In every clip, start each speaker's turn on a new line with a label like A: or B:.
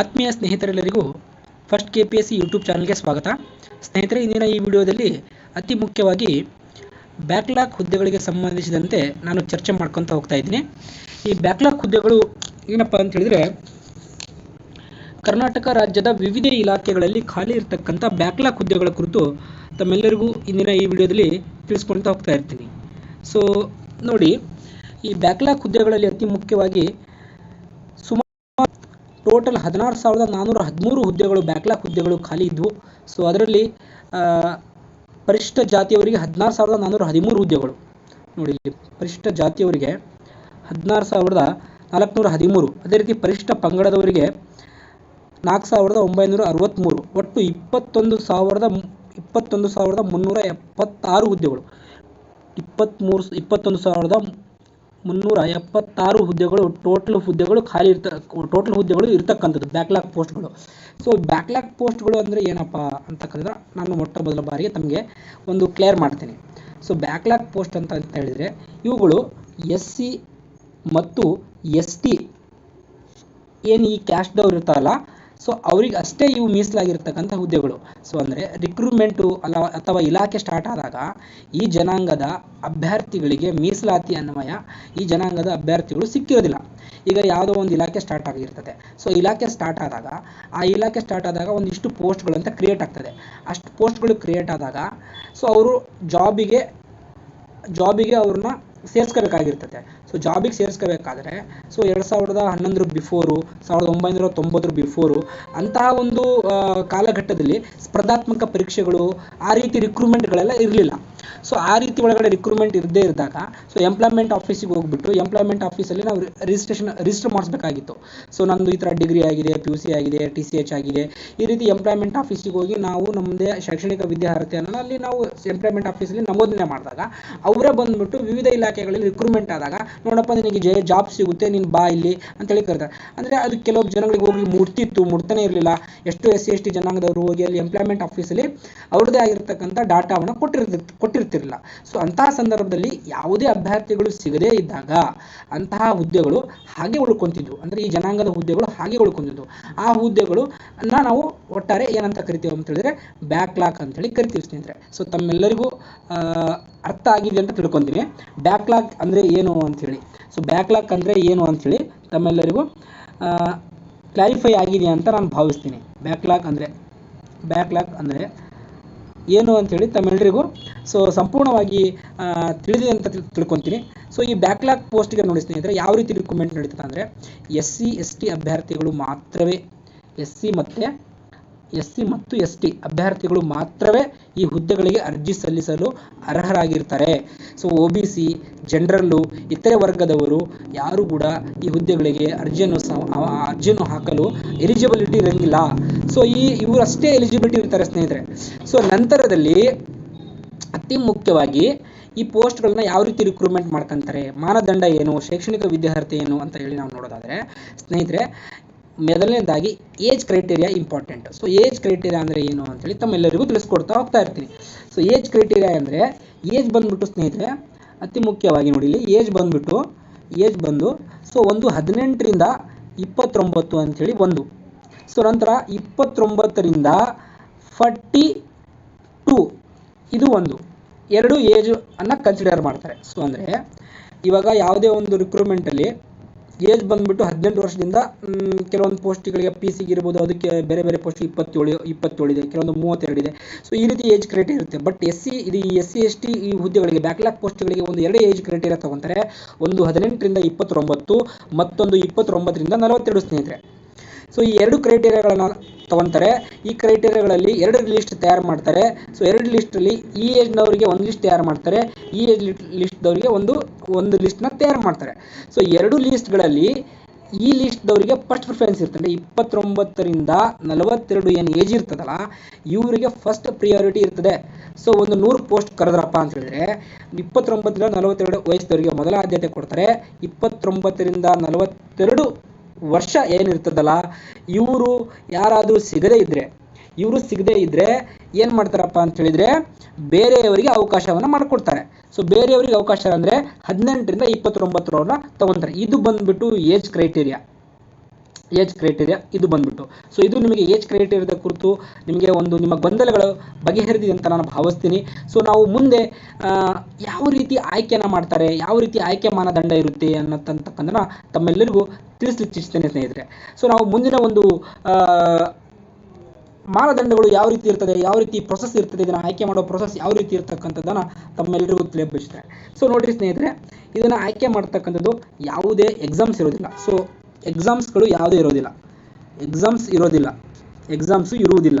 A: ಆತ್ಮೀಯ ಸ್ನೇಹಿತರೆಲ್ಲರಿಗೂ first K P S C YouTube ಚಾನಲ್ಗೆ ಸ್ವಾಗತ. ಸ್ನೇಹಿತರೆ, ಇಂದಿನ ಈ ವಿಡಿಯೋದಲ್ಲಿ ಅತಿ ಮುಖ್ಯವಾಗಿ ಬ್ಯಾಕ್ಲಾಗ್ ಹುದ್ದೆಗಳಿಗೆ ಸಂಬಂಧಿಸಿದಂತೆ ನಾನು ಚರ್ಚೆ ಮಾಡ್ಕೊತ ಹೋಗ್ತಾ ಇದ್ದೀನಿ. ಈ ಬ್ಯಾಕ್ಲಾಗ್ ಹುದ್ದೆಗಳು ಏನಪ್ಪ ಅಂತ ಹೇಳಿದ್ರೆ, ಕರ್ನಾಟಕ ರಾಜ್ಯದ ವಿವಿಧ ಇಲಾಖೆಗಳಲ್ಲಿ ಖಾಲಿ ಇರತಕ್ಕಂಥ ಬ್ಯಾಕ್ಲಾಗ್ ಹುದ್ದೆಗಳ ಕುರಿತು ತಮ್ಮೆಲ್ಲರಿಗೂ ಇಂದಿನ ಈ ವಿಡಿಯೋದಲ್ಲಿ ತಿಳಿಸ್ಕೊಳ್ತಾ ಹೋಗ್ತಾ ಇರ್ತೀನಿ. ಸೊ ನೋಡಿ, ಈ ಬ್ಯಾಕ್ಲಾಗ್ ಹುದ್ದೆಗಳಲ್ಲಿ ಅತಿ ಮುಖ್ಯವಾಗಿ ಟೋಟಲ್ ಹದಿನಾರು ಸಾವಿರದ ನಾನ್ನೂರ ಹದಿಮೂರು ಹುದ್ದೆಗಳು, ಬ್ಯಾಕ್ಲಾಗ್ ಹುದ್ದೆಗಳು ಖಾಲಿ ಇದ್ವು. ಸೊ ಅದರಲ್ಲಿ ಪರಿಶಿಷ್ಟ ಜಾತಿಯವರಿಗೆ ಹದಿನಾರು ಸಾವಿರದ ನಾನ್ನೂರ ಹದಿಮೂರು ಹುದ್ದೆಗಳು. ನೋಡಿ ಇಲ್ಲಿ ಪರಿಶಿಷ್ಟ ಜಾತಿಯವರಿಗೆ ಹದಿನಾರು ಸಾವಿರದ ನಾಲ್ಕುನೂರ ಹದಿಮೂರು. ಅದೇ ರೀತಿ ಪರಿಶಿಷ್ಟ ಪಂಗಡದವರಿಗೆ ನಾಲ್ಕು ಸಾವಿರದ ಒಂಬೈನೂರ ಅರವತ್ತ್ಮೂರು ಒಟ್ಟು ಇಪ್ಪತ್ತೊಂದು ಸಾವಿರದ ಇಪ್ಪತ್ತೊಂದು ಸಾವಿರದ ಮುನ್ನೂರ ಎಪ್ಪತ್ತಾರು ಹುದ್ದೆಗಳು. ಇಪ್ಪತ್ತ್ಮೂರು ಇಪ್ಪತ್ತೊಂದು ಸಾವಿರದ ಮುನ್ನೂರ ಎಪ್ಪತ್ತಾರು ಹುದ್ದೆಗಳು, ಟೋಟಲ್ ಹುದ್ದೆಗಳು ಖಾಲಿ ಇರ್ತ, ಟೋಟಲ್ ಹುದ್ದೆಗಳು ಇರ್ತಕ್ಕಂಥದ್ದು ಬ್ಯಾಕ್ಲಾಗ್ ಪೋಸ್ಟ್ಗಳು ಸೊ ಬ್ಯಾಕ್ಲಾಗ್ ಪೋಸ್ಟ್ಗಳು ಅಂದರೆ ಏನಪ್ಪ ಅಂತಕ್ಕಂದ್ರೆ ನಾನು ಮೊಟ್ಟ ಮೊದಲ ಬಾರಿಗೆ ತಮಗೆ ಒಂದು ಕ್ಲಿಯರ್ ಮಾಡ್ತೀನಿ. ಸೊ ಬ್ಯಾಕ್ಲಾಗ್ ಪೋಸ್ಟ್ ಅಂತ ಅಂತ ಹೇಳಿದರೆ, ಇವುಗಳು ಎಸ್ ಸಿ ಮತ್ತು ಎಸ್ ಟಿ ಏನು ಈ ಕ್ಯಾಸ್ಟ್ದವ್ರು ಇರ್ತಾರಲ್ಲ ಸೊ ಅವ್ರಿಗೆ ಅಷ್ಟೇ ಇವು ಮೀಸಲಾಗಿರ್ತಕ್ಕಂಥ ಹುದ್ದೆಗಳು. ಸೊ ಅಂದರೆ ರಿಕ್ರೂಟ್ಮೆಂಟು ಅಲ್ಲ, ಅಥವಾ ಇಲಾಖೆ ಸ್ಟಾರ್ಟ್ ಆದಾಗ ಈ ಜನಾಂಗದ ಅಭ್ಯರ್ಥಿಗಳಿಗೆ ಮೀಸಲಾತಿ ಅನ್ವಯ ಈ ಜನಾಂಗದ ಅಭ್ಯರ್ಥಿಗಳು ಸಿಕ್ಕಿರೋದಿಲ್ಲ. ಈಗ ಯಾವುದೋ ಒಂದು ಇಲಾಖೆ ಸ್ಟಾರ್ಟ್ ಆಗಿರ್ತದೆ. ಸೊ ಇಲಾಖೆ ಸ್ಟಾರ್ಟ್ ಆದಾಗ ಆ ಇಲಾಖೆ ಸ್ಟಾರ್ಟ್ ಆದಾಗ ಒಂದಿಷ್ಟು ಪೋಸ್ಟ್ಗಳು ಅಂತ ಕ್ರಿಯೇಟ್ ಆಗ್ತದೆ. ಅಷ್ಟು ಪೋಸ್ಟ್ಗಳು ಕ್ರಿಯೇಟ್ ಆದಾಗ ಸೊ ಅವರು ಜಾಬಿಗೆ ಜಾಬಿಗೆ ಅವ್ರನ್ನ ಸೇರಿಸ್ಕೋಬೇಕಾಗಿರ್ತದೆ ಸೊ ಜಾಬಿಗೆ ಸೇರಿಸ್ಕೋಬೇಕಾದ್ರೆ ಸೊ ಎರಡು ಸಾವಿರದ ಹನ್ನೊಂದರ ಬಿಫೋರು ಸಾವಿರದ ಒಂಬೈನೂರ ತೊಂಬತ್ತರ ಬಿಫೋರು ಅಂತಹ ಒಂದು ಕಾಲಘಟ್ಟದಲ್ಲಿ ಸ್ಪರ್ಧಾತ್ಮಕ ಪರೀಕ್ಷೆಗಳು ಆ ರೀತಿ ರಿಕ್ರೂಟ್ಮೆಂಟ್ಗಳೆಲ್ಲ ಇರಲಿಲ್ಲ. ಸೊ ಆ ರೀತಿ ಒಳಗಡೆ ರಿಕ್ರೂಟ್ಮೆಂಟ್ ಇರದೇ ಇದ್ದಾಗ ಸೊ ಎಂಪ್ಲಾಯ್ಮೆಂಟ್ ಆಫೀಸಿಗೆ ಹೋಗ್ಬಿಟ್ಟು ಎಂಪ್ಲಾಯ್ಮೆಂಟ್ ಆಫೀಸಲ್ಲಿ ನಾವು ರಿಜಿಸ್ಟ್ರೇಷನ್ ರಿಜಿಸ್ಟರ್ ಮಾಡಿಸ್ಬೇಕಾಗಿತ್ತು. ಸೊ ನಮ್ಮದು ಈ ಥರ ಡಿಗ್ರಿ ಆಗಿದೆ ಪಿ ಯು ಸಿ ಆಗಿದೆ ಟಿ ಸಿ ಎಚ್ ಆಗಿದೆ. ಈ ರೀತಿ ಎಂಪ್ಲಾಯ್ಮೆಂಟ್ ಆಫೀಸಿಗೆ ಹೋಗಿ ನಾವು ನಮ್ಮದೇ ಶೈಕ್ಷಣಿಕ ವಿದ್ಯಾರ್ಹತೆಯನ್ನು ಅಲ್ಲಿ ನಾವು ಎಂಪ್ಲಾಯ್ಮೆಂಟ್ ಆಫೀಸಲ್ಲಿ ನಮೋದನೆ ಮಾಡಿದಾಗ, ಅವರೇ ಬಂದುಬಿಟ್ಟು ವಿವಿಧ ಇಲಾಖೆಗಳಲ್ಲಿ ರಿಕ್ರೂಟ್ಮೆಂಟ್ ಆದಾಗ, ನೋಡಪ್ಪ, ನಿನಗೆ ಜೆ ಜಾಬ್ ಸಿಗುತ್ತೆ, ನೀನು ಬಾ ಇಲ್ಲಿ ಅಂತೇಳಿ ಕರೀತಾರೆ. ಅಂದರೆ ಅದು ಕೆಲವು ಜನಗಳಿಗೆ ಹೋಗಿ ಮುಟ್ತಿತ್ತು ಮುಟ್ತಾನೆ ಇರಲಿಲ್ಲ. ಎಷ್ಟು ಎಸ್ ಸಿ, ಎಸ್ ಟಿ ಜನಾಂಗದವರು ಹೋಗಿ ಅಲ್ಲಿ ಎಂಪ್ಲಾಯ್ಮೆಂಟ್ ಆಫೀಸಲ್ಲಿ ಅವ್ರದ್ದೇ ಆಗಿರ್ತಕ್ಕಂಥ ಡಾಟಾವನ್ನು ಕೊಟ್ಟಿರ್ತಿ ಕೊಟ್ಟಿರ್ತಿರಲಿಲ್ಲ. ಸೊ ಅಂತಹ ಸಂದರ್ಭದಲ್ಲಿ ಯಾವುದೇ ಅಭ್ಯರ್ಥಿಗಳು ಸಿಗದೇ ಇದ್ದಾಗ ಅಂತಹ ಹುದ್ದೆಗಳು ಹಾಗೆ ಉಳ್ಕೊಂತಿದ್ವು. ಅಂದ್ರೆ ಈ ಜನಾಂಗದ ಹುದ್ದೆಗಳು ಹಾಗೆ ಉಳ್ಕೊಂತಿದ್ವು. ಆ ಹುದ್ದೆಗಳು ನಾವು ಒಟ್ಟಾರೆ ಏನಂತ ಕರಿತೀವಿ ಅಂತ ಹೇಳಿದ್ರೆ ಬ್ಯಾಕ್ಲಾಕ್ ಅಂತೇಳಿ ಕರಿತೀವಿ ಸ್ನೇಹಿತರೆ. ಸೊ ತಮ್ಮೆಲ್ಲರಿಗೂ ಅರ್ಥ ಆಗಿದೆ ಅಂತ ತಿಳ್ಕೊತೀನಿ. ಬ್ಯಾಕ್ಲಾಕ್ ಅಂದ್ರೆ ಏನು ಅಂತ ಹೇಳಿ. ಸೊ ಬ್ಯಾಕ್ಲಾಕ್ ಅಂದ್ರೆ ಏನು ಅಂತ ಹೇಳಿ ತಮ್ಮೆಲ್ಲರಿಗೂ ಕ್ಲಾರಿಫೈ ಆಗಿದೆ ಅಂತ ನಾನು ಭಾವಿಸ್ತೀನಿ. ಬ್ಯಾಕ್ಲಾಕ್ ಅಂದರೆ ಬ್ಯಾಕ್ಲಾಕ್ ಅಂದರೆ ಏನು ಅಂಥೇಳಿ ತಮ್ಮೆಲ್ಲರಿಗೂ ಸೊ ಸಂಪೂರ್ಣವಾಗಿ ತಿಳಿದಿದೆ ಅಂತ ತಿಳ್, ತಿಳ್ಕೊತೀನಿ. ಸೊ ಈ ಬ್ಯಾಕ್ಲಾಗ್ ಪೋಸ್ಟ್ಗೆ ನೋಡಿ ಸ್ನೇಹಿತರೆ, ಯಾವ ರೀತಿ ರಿಕ್ರೂಟ್ಮೆಂಟ್ ನಡೀತದೆ ಅಂದರೆ ಎಸ್ ಸಿ ಎಸ್ ಟಿ ಅಭ್ಯರ್ಥಿಗಳು ಮಾತ್ರವೇ ಎಸ್ ಸಿ ಮತ್ತು ಎಸ್ ಸಿ ಮತ್ತು ಎಸ್ ಟಿ ಅಭ್ಯರ್ಥಿಗಳು ಮಾತ್ರವೇ ಈ ಹುದ್ದೆಗಳಿಗೆ ಅರ್ಜಿ ಸಲ್ಲಿಸಲು ಅರ್ಹರಾಗಿರ್ತಾರೆ. ಸೊ, ಒ ಬಿ ಸಿ, ಜನರಲ್ಲು, ಇತರೆ ವರ್ಗದವರು ಯಾರು ಕೂಡ ಈ ಹುದ್ದೆಗಳಿಗೆ ಅರ್ಜಿಯನ್ನು ಅರ್ಜಿಯನ್ನು ಹಾಕಲು ಎಲಿಜಿಬಿಲಿಟಿ ಇರಂಗಿಲ್ಲ. ಸೊ, ಈ ಇವರಷ್ಟೇ ಎಲಿಜಿಬಿಲಿಟಿ ಇರ್ತಾರೆ ಸ್ನೇಹಿತರೆ. ಸೊ, ನಂತರದಲ್ಲಿ ಅತಿ ಮುಖ್ಯವಾಗಿ ಈ ಪೋಸ್ಟ್ಗಳನ್ನ ಯಾವ ರೀತಿ ರಿಕ್ರೂಟ್ಮೆಂಟ್ ಮಾಡ್ಕೊಂತಾರೆ, ಮಾನದಂಡ ಏನು, ಶೈಕ್ಷಣಿಕ ವಿದ್ಯಾರ್ಥಿ ಏನು ಅಂತ ಹೇಳಿ ನಾವು ನೋಡೋದಾದರೆ, ಸ್ನೇಹಿತರೆ ಮೊದಲನೇದಾಗಿ age criteria important so age criteria ಅಂದರೆ ಏನು ಅಂತೇಳಿ ತಮ್ಮೆಲ್ಲರಿಗೂ ತಿಳಿಸ್ಕೊಡ್ತಾ ಹೋಗ್ತಾ ಇರ್ತೀನಿ. ಸೊ ಏಜ್ ಕ್ರೈಟೀರಿಯಾ ಅಂದರೆ ಏಜ್ ಬಂದ್ಬಿಟ್ಟು ಸ್ನೇಹಿತರೆ, ಅತಿ ಮುಖ್ಯವಾಗಿ ನೋಡಿ ಇಲ್ಲಿ ಏಜ್ ಬಂದ್ಬಿಟ್ಟು ಏಜ್ ಬಂದು ಸೊ ಒಂದು ಹದಿನೆಂಟರಿಂದ ಇಪ್ಪತ್ತೊಂಬತ್ತು ಅಂಥೇಳಿ ಒಂದು. ಸೊ ನಂತರ ಇಪ್ಪತ್ತೊಂಬತ್ತರಿಂದ ಫಾರ್ಟಿ ಟು ಇದು ಒಂದು. ಎರಡು ಏಜ್ ಅನ್ನ ಕನ್ಸಿಡರ್ ಮಾಡ್ತಾರೆ. ಸೊ ಅಂದರೆ ಇವಾಗ ಯಾವುದೇ ಒಂದು ರಿಕ್ರೂಟ್ಮೆಂಟಲ್ಲಿ ಏಜ್ ಬಂದ್ಬಿಟ್ಟು ಹದಿನೆಂಟು ವರ್ಷದಿಂದ ಕೆಲವೊಂದು ಪೋಸ್ಟ್ಗಳಿಗೆ ಪಿ ಸಿಗೆ ಇರ್ಬೋದು, ಅದಕ್ಕೆ ಬೇರೆ ಬೇರೆ ಪೋಸ್ಟ್ ಇಪ್ಪತ್ತೇಳು ಇಪ್ಪತ್ತೇಳು ಇದೆ, ಕೆಲವೊಂದು ಮೂವತ್ತೆರಡು ಇದೆ. ಸೊ ಈ ರೀತಿ ಏಜ್ ಕ್ರೈಟೇರಿಯಾ ಇರುತ್ತೆ. ಬಟ್ ಎಸ್ ಸಿ ಇದು ಎಸ್ ಸಿ ಎಸ್ ಟಿ ಈ ಹುದ್ದೆಗಳಿಗೆ ಬ್ಯಾಕ್ಲಾಗ್ ಪೋಸ್ಟ್ಗಳಿಗೆ ಒಂದು ಎರಡೇ ಏಜ್ ಕ್ರೈಟೇರಿಯಾ ತಗೊಂತಾರೆ. ಒಂದು ಹದಿನೆಂಟರಿಂದ ಇಪ್ಪತ್ತೊಂಬತ್ತು, ಮತ್ತೊಂದು ಇಪ್ಪತ್ತೊಂಬತ್ತರಿಂದ ನಲವತ್ತೆರಡು ಸ್ನೇಹಿತರೆ. ಸೊ ಈ ಎರಡು ಕ್ರೈಟೇರಿಯಾಗಳನ್ನ ತಗೊಂತಾರೆ. ಈ ಕ್ರೈಟೇರಿಯಾಗಳಲ್ಲಿ ಎರಡು ಲಿಸ್ಟ್ ತಯಾರು ಮಾಡ್ತಾರೆ. ಸೊ ಎರಡು ಲಿಸ್ಟಲ್ಲಿ ಈ ಏಜ್ನವರಿಗೆ ಒಂದು ಲಿಸ್ಟ್ ತಯಾರು ಮಾಡ್ತಾರೆ. ಈ ಏಜ್ ಲಿಸ್ಟ್ದವರಿಗೆ ಒಂದು ಒಂದು ಲಿಸ್ಟ್ನ ತಯಾರು ಮಾಡ್ತಾರೆ. ಸೊ ಎರಡು ಲಿಸ್ಟ್ಗಳಲ್ಲಿ ಈ ಲಿಸ್ಟ್ದವರಿಗೆ ಫಸ್ಟ್ ಪ್ರಿಫರೆನ್ಸ್ ಇರ್ತದೆ. ಇಪ್ಪತ್ತೊಂಬತ್ತರಿಂದ ನಲವತ್ತೆರಡು ಏನು ಏಜ್ ಇರ್ತದಲ್ಲ, ಇವರಿಗೆ ಫಸ್ಟ್ ಪ್ರಿಯಾರಿಟಿ ಇರ್ತದೆ. ಸೊ ಒಂದು ನೂರು ಪೋಸ್ಟ್ ಕರೆದ್ರಪ್ಪ ಅಂತ ಹೇಳಿದ್ರೆ, ಇಪ್ಪತ್ತೊಂಬತ್ತರಿಂದ ನಲವತ್ತೆರಡು ವಯಸ್ಸದವರಿಗೆ ಮೊದಲ ಆದ್ಯತೆ ಕೊಡ್ತಾರೆ. ಇಪ್ಪತ್ತೊಂಬತ್ತರಿಂದ ನಲವತ್ತೆರಡು ವರ್ಷ ಏನಿರ್ತದಲ್ಲ, ಇವರು ಯಾರಾದರೂ ಸಿಗದೇ ಇದ್ರೆ, ಇವರು ಸಿಗದೇ ಇದ್ರೆ ಏನು ಮಾಡ್ತಾರಪ್ಪ ಅಂತ ಹೇಳಿದ್ರೆ ಬೇರೆಯವರಿಗೆ ಅವಕಾಶವನ್ನು ಮಾಡಿಕೊಡ್ತಾರೆ. ಸೊ ಬೇರೆಯವರಿಗೆ ಅವಕಾಶ ಅಂದರೆ ಹದಿನೆಂಟರಿಂದ ಇಪ್ಪತ್ತೊಂಬತ್ತರವ್ರನ್ನ ತಗೊಂತಾರೆ. ಇದು ಬಂದ್ಬಿಟ್ಟು ಏಜ್ ಕ್ರೈಟೀರಿಯಾ ಏಜ್ ಕ್ರೈಟೀರಿಯಾ ಇದು ಬಂದ್ಬಿಟ್ಟು. ಸೊ ಇದು ನಿಮಗೆ ಏಜ್ ಕ್ರೈಟೀರಿಯಾದ ಕುರಿತು ನಿಮಗೆ ಒಂದು ನಿಮ್ಮ ಗೊಂದಲಗಳು ಬಗೆಹರಿದಿದೆ ಅಂತ ನಾನು ಭಾವಿಸ್ತೀನಿ. ಸೊ ನಾವು ಮುಂದೆ ಯಾವ ರೀತಿ ಆಯ್ಕೆನ ಮಾಡ್ತಾರೆ, ಯಾವ ರೀತಿ ಆಯ್ಕೆ ಮಾನದಂಡ ಇರುತ್ತೆ ಅನ್ನತಕ್ಕಂಥ ತಮ್ಮೆಲ್ಲರಿಗೂ ತಿಳಿಸ್ಲಿಕ್ಕೆ ಇಚ್ಛಿಸ್ತೇನೆ ಸ್ನೇಹಿತರೆ. ಸೊ ನಾವು ಮುಂದಿನ ಒಂದು ಮಾನದಂಡಗಳು ಯಾವ ರೀತಿ ಇರ್ತದೆ, ಯಾವ ರೀತಿ ಪ್ರೊಸೆಸ್ ಇರ್ತದೆ, ಇದನ್ನು ಆಯ್ಕೆ ಮಾಡೋ ಪ್ರೊಸೆಸ್ ಯಾವ ರೀತಿ ಇರ್ತಕ್ಕಂಥದ್ದನ್ನು ತಮ್ಮೆಲ್ಲರಿಗೂ ತಿಳಿಯಬಯಸ್ತಾರೆ ಸೊ ನೋಡಿ ಸ್ನೇಹಿತರೆ, ಇದನ್ನು ಆಯ್ಕೆ ಮಾಡ್ತಕ್ಕಂಥದ್ದು ಯಾವುದೇ ಎಕ್ಸಾಮ್ಸ್ ಇರೋದಿಲ್ಲ. ಸೊ ಎಕ್ಸಾಮ್ಸ್ಗಳು ಯಾವುದೇ ಇರೋದಿಲ್ಲ. ಎಕ್ಸಾಮ್ಸ್ ಇರೋದಿಲ್ಲ. ಎಕ್ಸಾಮ್ಸು ಇರುವುದಿಲ್ಲ.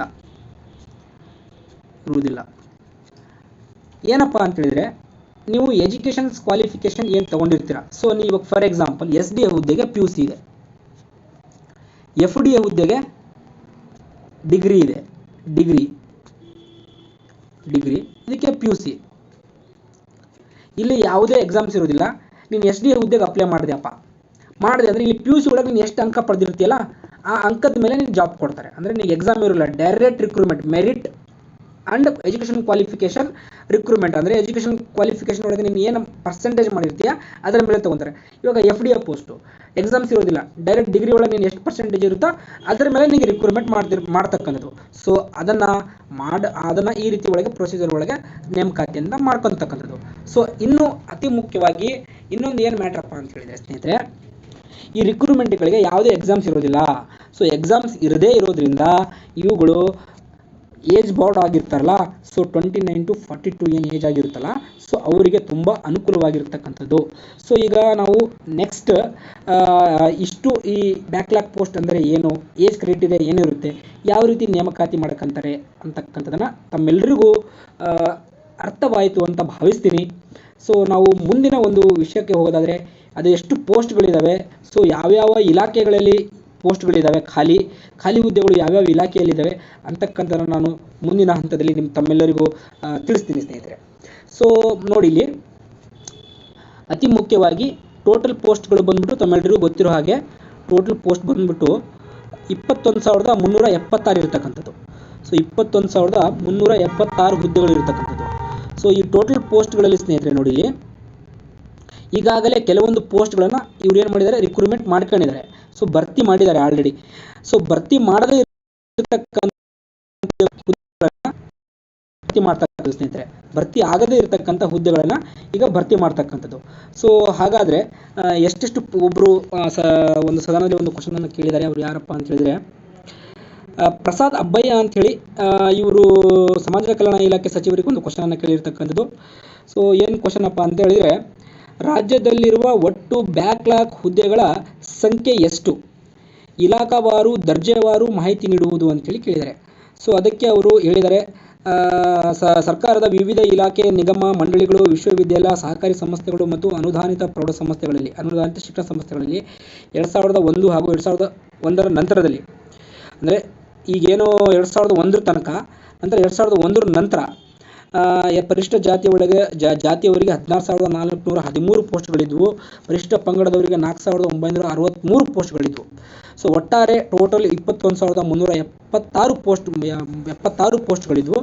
A: ಇರುವುದಿಲ್ಲ. ಏನಪ್ಪ ಅಂತ ಹೇಳಿದ್ರೆ ನೀವು ಎಜುಕೇಷನ್ಸ್ ಕ್ವಾಲಿಫಿಕೇಶನ್ ಏನು ತಗೊಂಡಿರ್ತೀರ? ಸೊ ನೀವು for example S D A ಹುದ್ದೆಗೆ ಪಿ ಯು ಸಿ ಇದೆ. ಎಫ್ ಡಿ ಎ ಹುದ್ದೆಗೆ ಡಿಗ್ರಿ ಇದೆ. ಡಿಗ್ರಿ ಡಿಗ್ರಿ ಇದಕ್ಕೆ ಪಿ ಯು ಸಿ ಇಲ್ಲಿ ಯಾವುದೇ ಎಕ್ಸಾಮ್ಸ್ ಇರೋದಿಲ್ಲ ನೀನು ಎಸ್ ಡಿ ಎ ಹುದ್ದೆಗೆ ಅಪ್ಲೈ ಮಾಡಿದೆಯಪ್ಪ. ಮಾಡಿದೆ ಅಂದರೆ ಇಲ್ಲಿ ಪಿ ಯು ಸಿ ಒಳಗೆ ನೀನು ಎಷ್ಟು ಅಂಕ ಪಡೆದಿರ್ತೀಯಲ್ಲ, ಆ ಅಂಕದ ಮೇಲೆ ನೀನು ಜಾಬ್ ಕೊಡ್ತಾರೆ. ಅಂದರೆ ನೀನು ಎಕ್ಸಾಮ್ ಇರೋಲ್ಲ direct recruitment merit and education qualification recruitment ಅಂದರೆ ಎಜುಕೇಷನ್ ಕ್ವಾಲಿಫಿಕೇಶನ್ ಒಳಗೆ ನೀನು ಏನು ಪರ್ಸೆಂಟೇಜ್ ಮಾಡಿರ್ತೀಯ, ಅದರ ಮೇಲೆ ತೊಗೊತಾರೆ. ಇವಾಗ F D A post exams ಇರೋದಿಲ್ಲ. ಡೈರೆಕ್ಟ್ ಡಿಗ್ರಿ ಒಳಗೆ ನೀನು ಎಷ್ಟು ಪರ್ಸೆಂಟೇಜ್ ಇರುತ್ತೋ, ಅದರ ಮೇಲೆ ನಿಮಗೆ ರಿಕ್ರೂಟ್ಮೆಂಟ್ ಮಾಡ್ತಿರ್, ಮಾಡ್ತಕ್ಕಂಥದ್ದು. ಸೊ ಅದನ್ನು ಮಾಡ, ಅದನ್ನು ಈ ರೀತಿ ಒಳಗೆ ಪ್ರೊಸೀಜರ್ ಒಳಗೆ ನೇಮಕಾತಿಯಿಂದ ಮಾಡ್ಕೊತಕ್ಕಂಥದ್ದು. ಸೊ ಇನ್ನು ಅತಿ ಮುಖ್ಯವಾಗಿ ಇನ್ನೊಂದು ಏನು ಮ್ಯಾಟ್ರಪ್ಪ ಅಂತ ಹೇಳಿದರೆ ಸ್ನೇಹಿತರೆ, ಈ ರಿಕ್ರೂಟ್ಮೆಂಟ್ಗಳಿಗೆ ಯಾವುದೇ ಎಕ್ಸಾಮ್ಸ್ ಇರೋದಿಲ್ಲ. ಸೊ ಎಕ್ಸಾಮ್ಸ್ ಇರದೇ ಇರೋದ್ರಿಂದ ಇವುಗಳು age barred ಆಗಿರ್ತಾರಲ್ಲ so twenty nine to forty two ಏನು ಏಜ್ ಆಗಿರುತ್ತಲ್ಲ ಸೊ ಅವರಿಗೆ ತುಂಬ ಅನುಕೂಲವಾಗಿರ್ತಕ್ಕಂಥದ್ದು. ಸೊ ಈಗ ನಾವು ನೆಕ್ಸ್ಟ್ ಇಷ್ಟು ಈ ಬ್ಯಾಕ್ಲಾಗ್ ಪೋಸ್ಟ್ ಅಂದರೆ ಏನು ಏಜ್ ಕ್ರೈಟೀರಿಯಾ ಏನಿರುತ್ತೆ ಯಾವ ರೀತಿ ನೇಮಕಾತಿ ಮಾಡ್ಕೊಂತಾರೆ ಅಂತಕ್ಕಂಥದ್ದನ್ನು ತಮ್ಮೆಲ್ಲರಿಗೂ ಅರ್ಥವಾಯಿತು ಅಂತ ಭಾವಿಸ್ತೀನಿ. ಸೊ ನಾವು ಮುಂದಿನ ಒಂದು ವಿಷಯಕ್ಕೆ ಹೋಗೋದಾದರೆ, ಅದು ಎಷ್ಟು ಪೋಸ್ಟ್ಗಳಿದ್ದಾವೆ ಸೊ ಯಾವ್ಯಾವ ಇಲಾಖೆಗಳಲ್ಲಿ ಪೋಸ್ಟ್ಗಳಿದ್ದಾವೆ ಖಾಲಿ ಖಾಲಿ ಹುದ್ದೆಗಳು ಯಾವ್ಯಾವ ಇಲಾಖೆಯಲ್ಲಿದ್ದಾವೆ ಅಂತಕ್ಕಂಥದ್ದನ್ನು ನಾನು ಮುಂದಿನ ಹಂತದಲ್ಲಿ ನಿಮ್ಮ ತಮ್ಮೆಲ್ಲರಿಗೂ ತಿಳಿಸ್ತೀನಿ ಸ್ನೇಹಿತರೆ. ಸೊ ನೋಡಿ ಇಲ್ಲಿ, ಅತಿ ಮುಖ್ಯವಾಗಿ ಟೋಟಲ್ ಪೋಸ್ಟ್ಗಳು ಬಂದ್ಬಿಟ್ಟು ತಮ್ಮೆಲ್ಲರಿಗೂ ಗೊತ್ತಿರೋ ಹಾಗೆ ಟೋಟಲ್ ಪೋಸ್ಟ್ ಬಂದ್ಬಿಟ್ಟು ಇಪ್ಪತ್ತೊಂದು ಸಾವಿರದ ಮುನ್ನೂರ ಎಪ್ಪತ್ತಾರು ಇರತಕ್ಕಂಥದ್ದು. ಸೊ ಇಪ್ಪತ್ತೊಂದು ಸಾವಿರದ ಮುನ್ನೂರ ಎಪ್ಪತ್ತಾರು ಹುದ್ದೆಗಳು ಇರ್ತಕ್ಕಂಥದ್ದು. ಸೊ ಈ ಟೋಟಲ್ ಪೋಸ್ಟ್ಗಳಲ್ಲಿ ಸ್ನೇಹಿತರೆ ನೋಡಿ ಈಗಾಗಲೇ ಕೆಲವೊಂದು ಪೋಸ್ಟ್ಗಳನ್ನು ಇವ್ರು ಏನು ಮಾಡಿದ್ದಾರೆ? ರಿಕ್ರೂಟ್ಮೆಂಟ್ ಮಾಡ್ಕೊಂಡಿದ್ದಾರೆ. ಸೊ ಭರ್ತಿ ಮಾಡಿದ್ದಾರೆ ಆಲ್ರೆಡಿ ಸೊ ಭರ್ತಿ ಮಾಡದೇ ಭರ್ತಿ ಮಾಡ್ತಕ್ಕಂಥದ್ದು ಸ್ನೇಹಿತರೆ. ಭರ್ತಿ ಆಗದೇ ಇರತಕ್ಕಂಥ ಹುದ್ದೆಗಳನ್ನು ಈಗ ಭರ್ತಿ ಮಾಡ್ತಕ್ಕಂಥದ್ದು. ಸೊ ಹಾಗಾದರೆ ಎಷ್ಟೆಷ್ಟು ಒಬ್ಬರು ಒಂದು ಸದನದಲ್ಲಿ ಒಂದು ಕ್ವಶನನ್ನು ಕೇಳಿದ್ದಾರೆ, ಅವ್ರು ಯಾರಪ್ಪ ಅಂತ ಹೇಳಿದರೆ ಪ್ರಸಾದ್ ಅಬ್ಬಯ್ಯ ಅಂಥೇಳಿ ಇವರು ಸಮಾಜ ಕಲ್ಯಾಣ ಇಲಾಖೆ ಸಚಿವರಿಗೆ ಒಂದು ಕ್ವಶನನ್ನು ಕೇಳಿರ್ತಕ್ಕಂಥದ್ದು. ಸೊ ಏನು ಅಪ್ಪ ಅಂತ ಹೇಳಿದರೆ, ರಾಜ್ಯದಲ್ಲಿರುವ ಒಟ್ಟು ಬ್ಯಾಕ್ಲಾಗ್ ಹುದ್ದೆಗಳ ಸಂಖ್ಯೆ ಎಷ್ಟು? ಇಲಾಖಾವಾರು, ದರ್ಜೆವಾರು ಮಾಹಿತಿ ನೀಡುವುದು ಅಂತೇಳಿ ಕೇಳಿದ್ದಾರೆ. ಸೊ ಅದಕ್ಕೆ ಅವರು ಹೇಳಿದ್ದಾರೆ ಸರ್ಕಾರದ ವಿವಿಧ ಇಲಾಖೆ, ನಿಗಮ, ಮಂಡಳಿಗಳು, ವಿಶ್ವವಿದ್ಯಾಲಯ, ಸಹಕಾರಿ ಸಂಸ್ಥೆಗಳು ಮತ್ತು ಅನುದಾನಿತ ಪ್ರೌಢ ಸಂಸ್ಥೆಗಳಲ್ಲಿ, ಅನುದಾನಿತ ಶಿಕ್ಷಣ ಸಂಸ್ಥೆಗಳಲ್ಲಿ ಎರಡು ಸಾವಿರದ ಒಂದು ಹಾಗೂ ಎರಡು ಸಾವಿರದ ಒಂದರ ನಂತರದಲ್ಲಿ. ಅಂದರೆ ಈಗೇನೋ ಎರಡು ಸಾವಿರದ ಒಂದರ ತನಕ ನಂತರ ಎರಡು ಸಾವಿರದ ಒಂದರ ನಂತರ ಆ, ಯ- ಪರಿಶಿಷ್ಟ ಜಾತಿಯ ಒಳಗೆ ಜಾ ಜಾತಿಯವರಿಗೆ ಹದಿನಾರು ಸಾವಿರದ ನಾಲ್ಕುನೂರ ಹದಿಮೂರು ಪೋಸ್ಟ್ಗಳಿದ್ವು. ಪರಿಶಿಷ್ಟ ಪಂಗಡದವರಿಗೆ ನಾಲ್ಕು ಸಾವಿರದ ಒಂಬೈನೂರ ಅರವತ್ತ್ಮೂರು ಪೋಸ್ಟ್ಗಳಿದ್ವು. ಸೊ ಒಟ್ಟಾರೆ ಟೋಟಲ್ ಇಪ್ಪತ್ತೊಂದು ಸಾವಿರದ ಮುನ್ನೂರ ಎಪ್ಪತ್ತಾರು ಪೋಸ್ಟ್ ಎಪ್ಪತ್ತಾರು ಪೋಸ್ಟ್ಗಳಿದ್ವು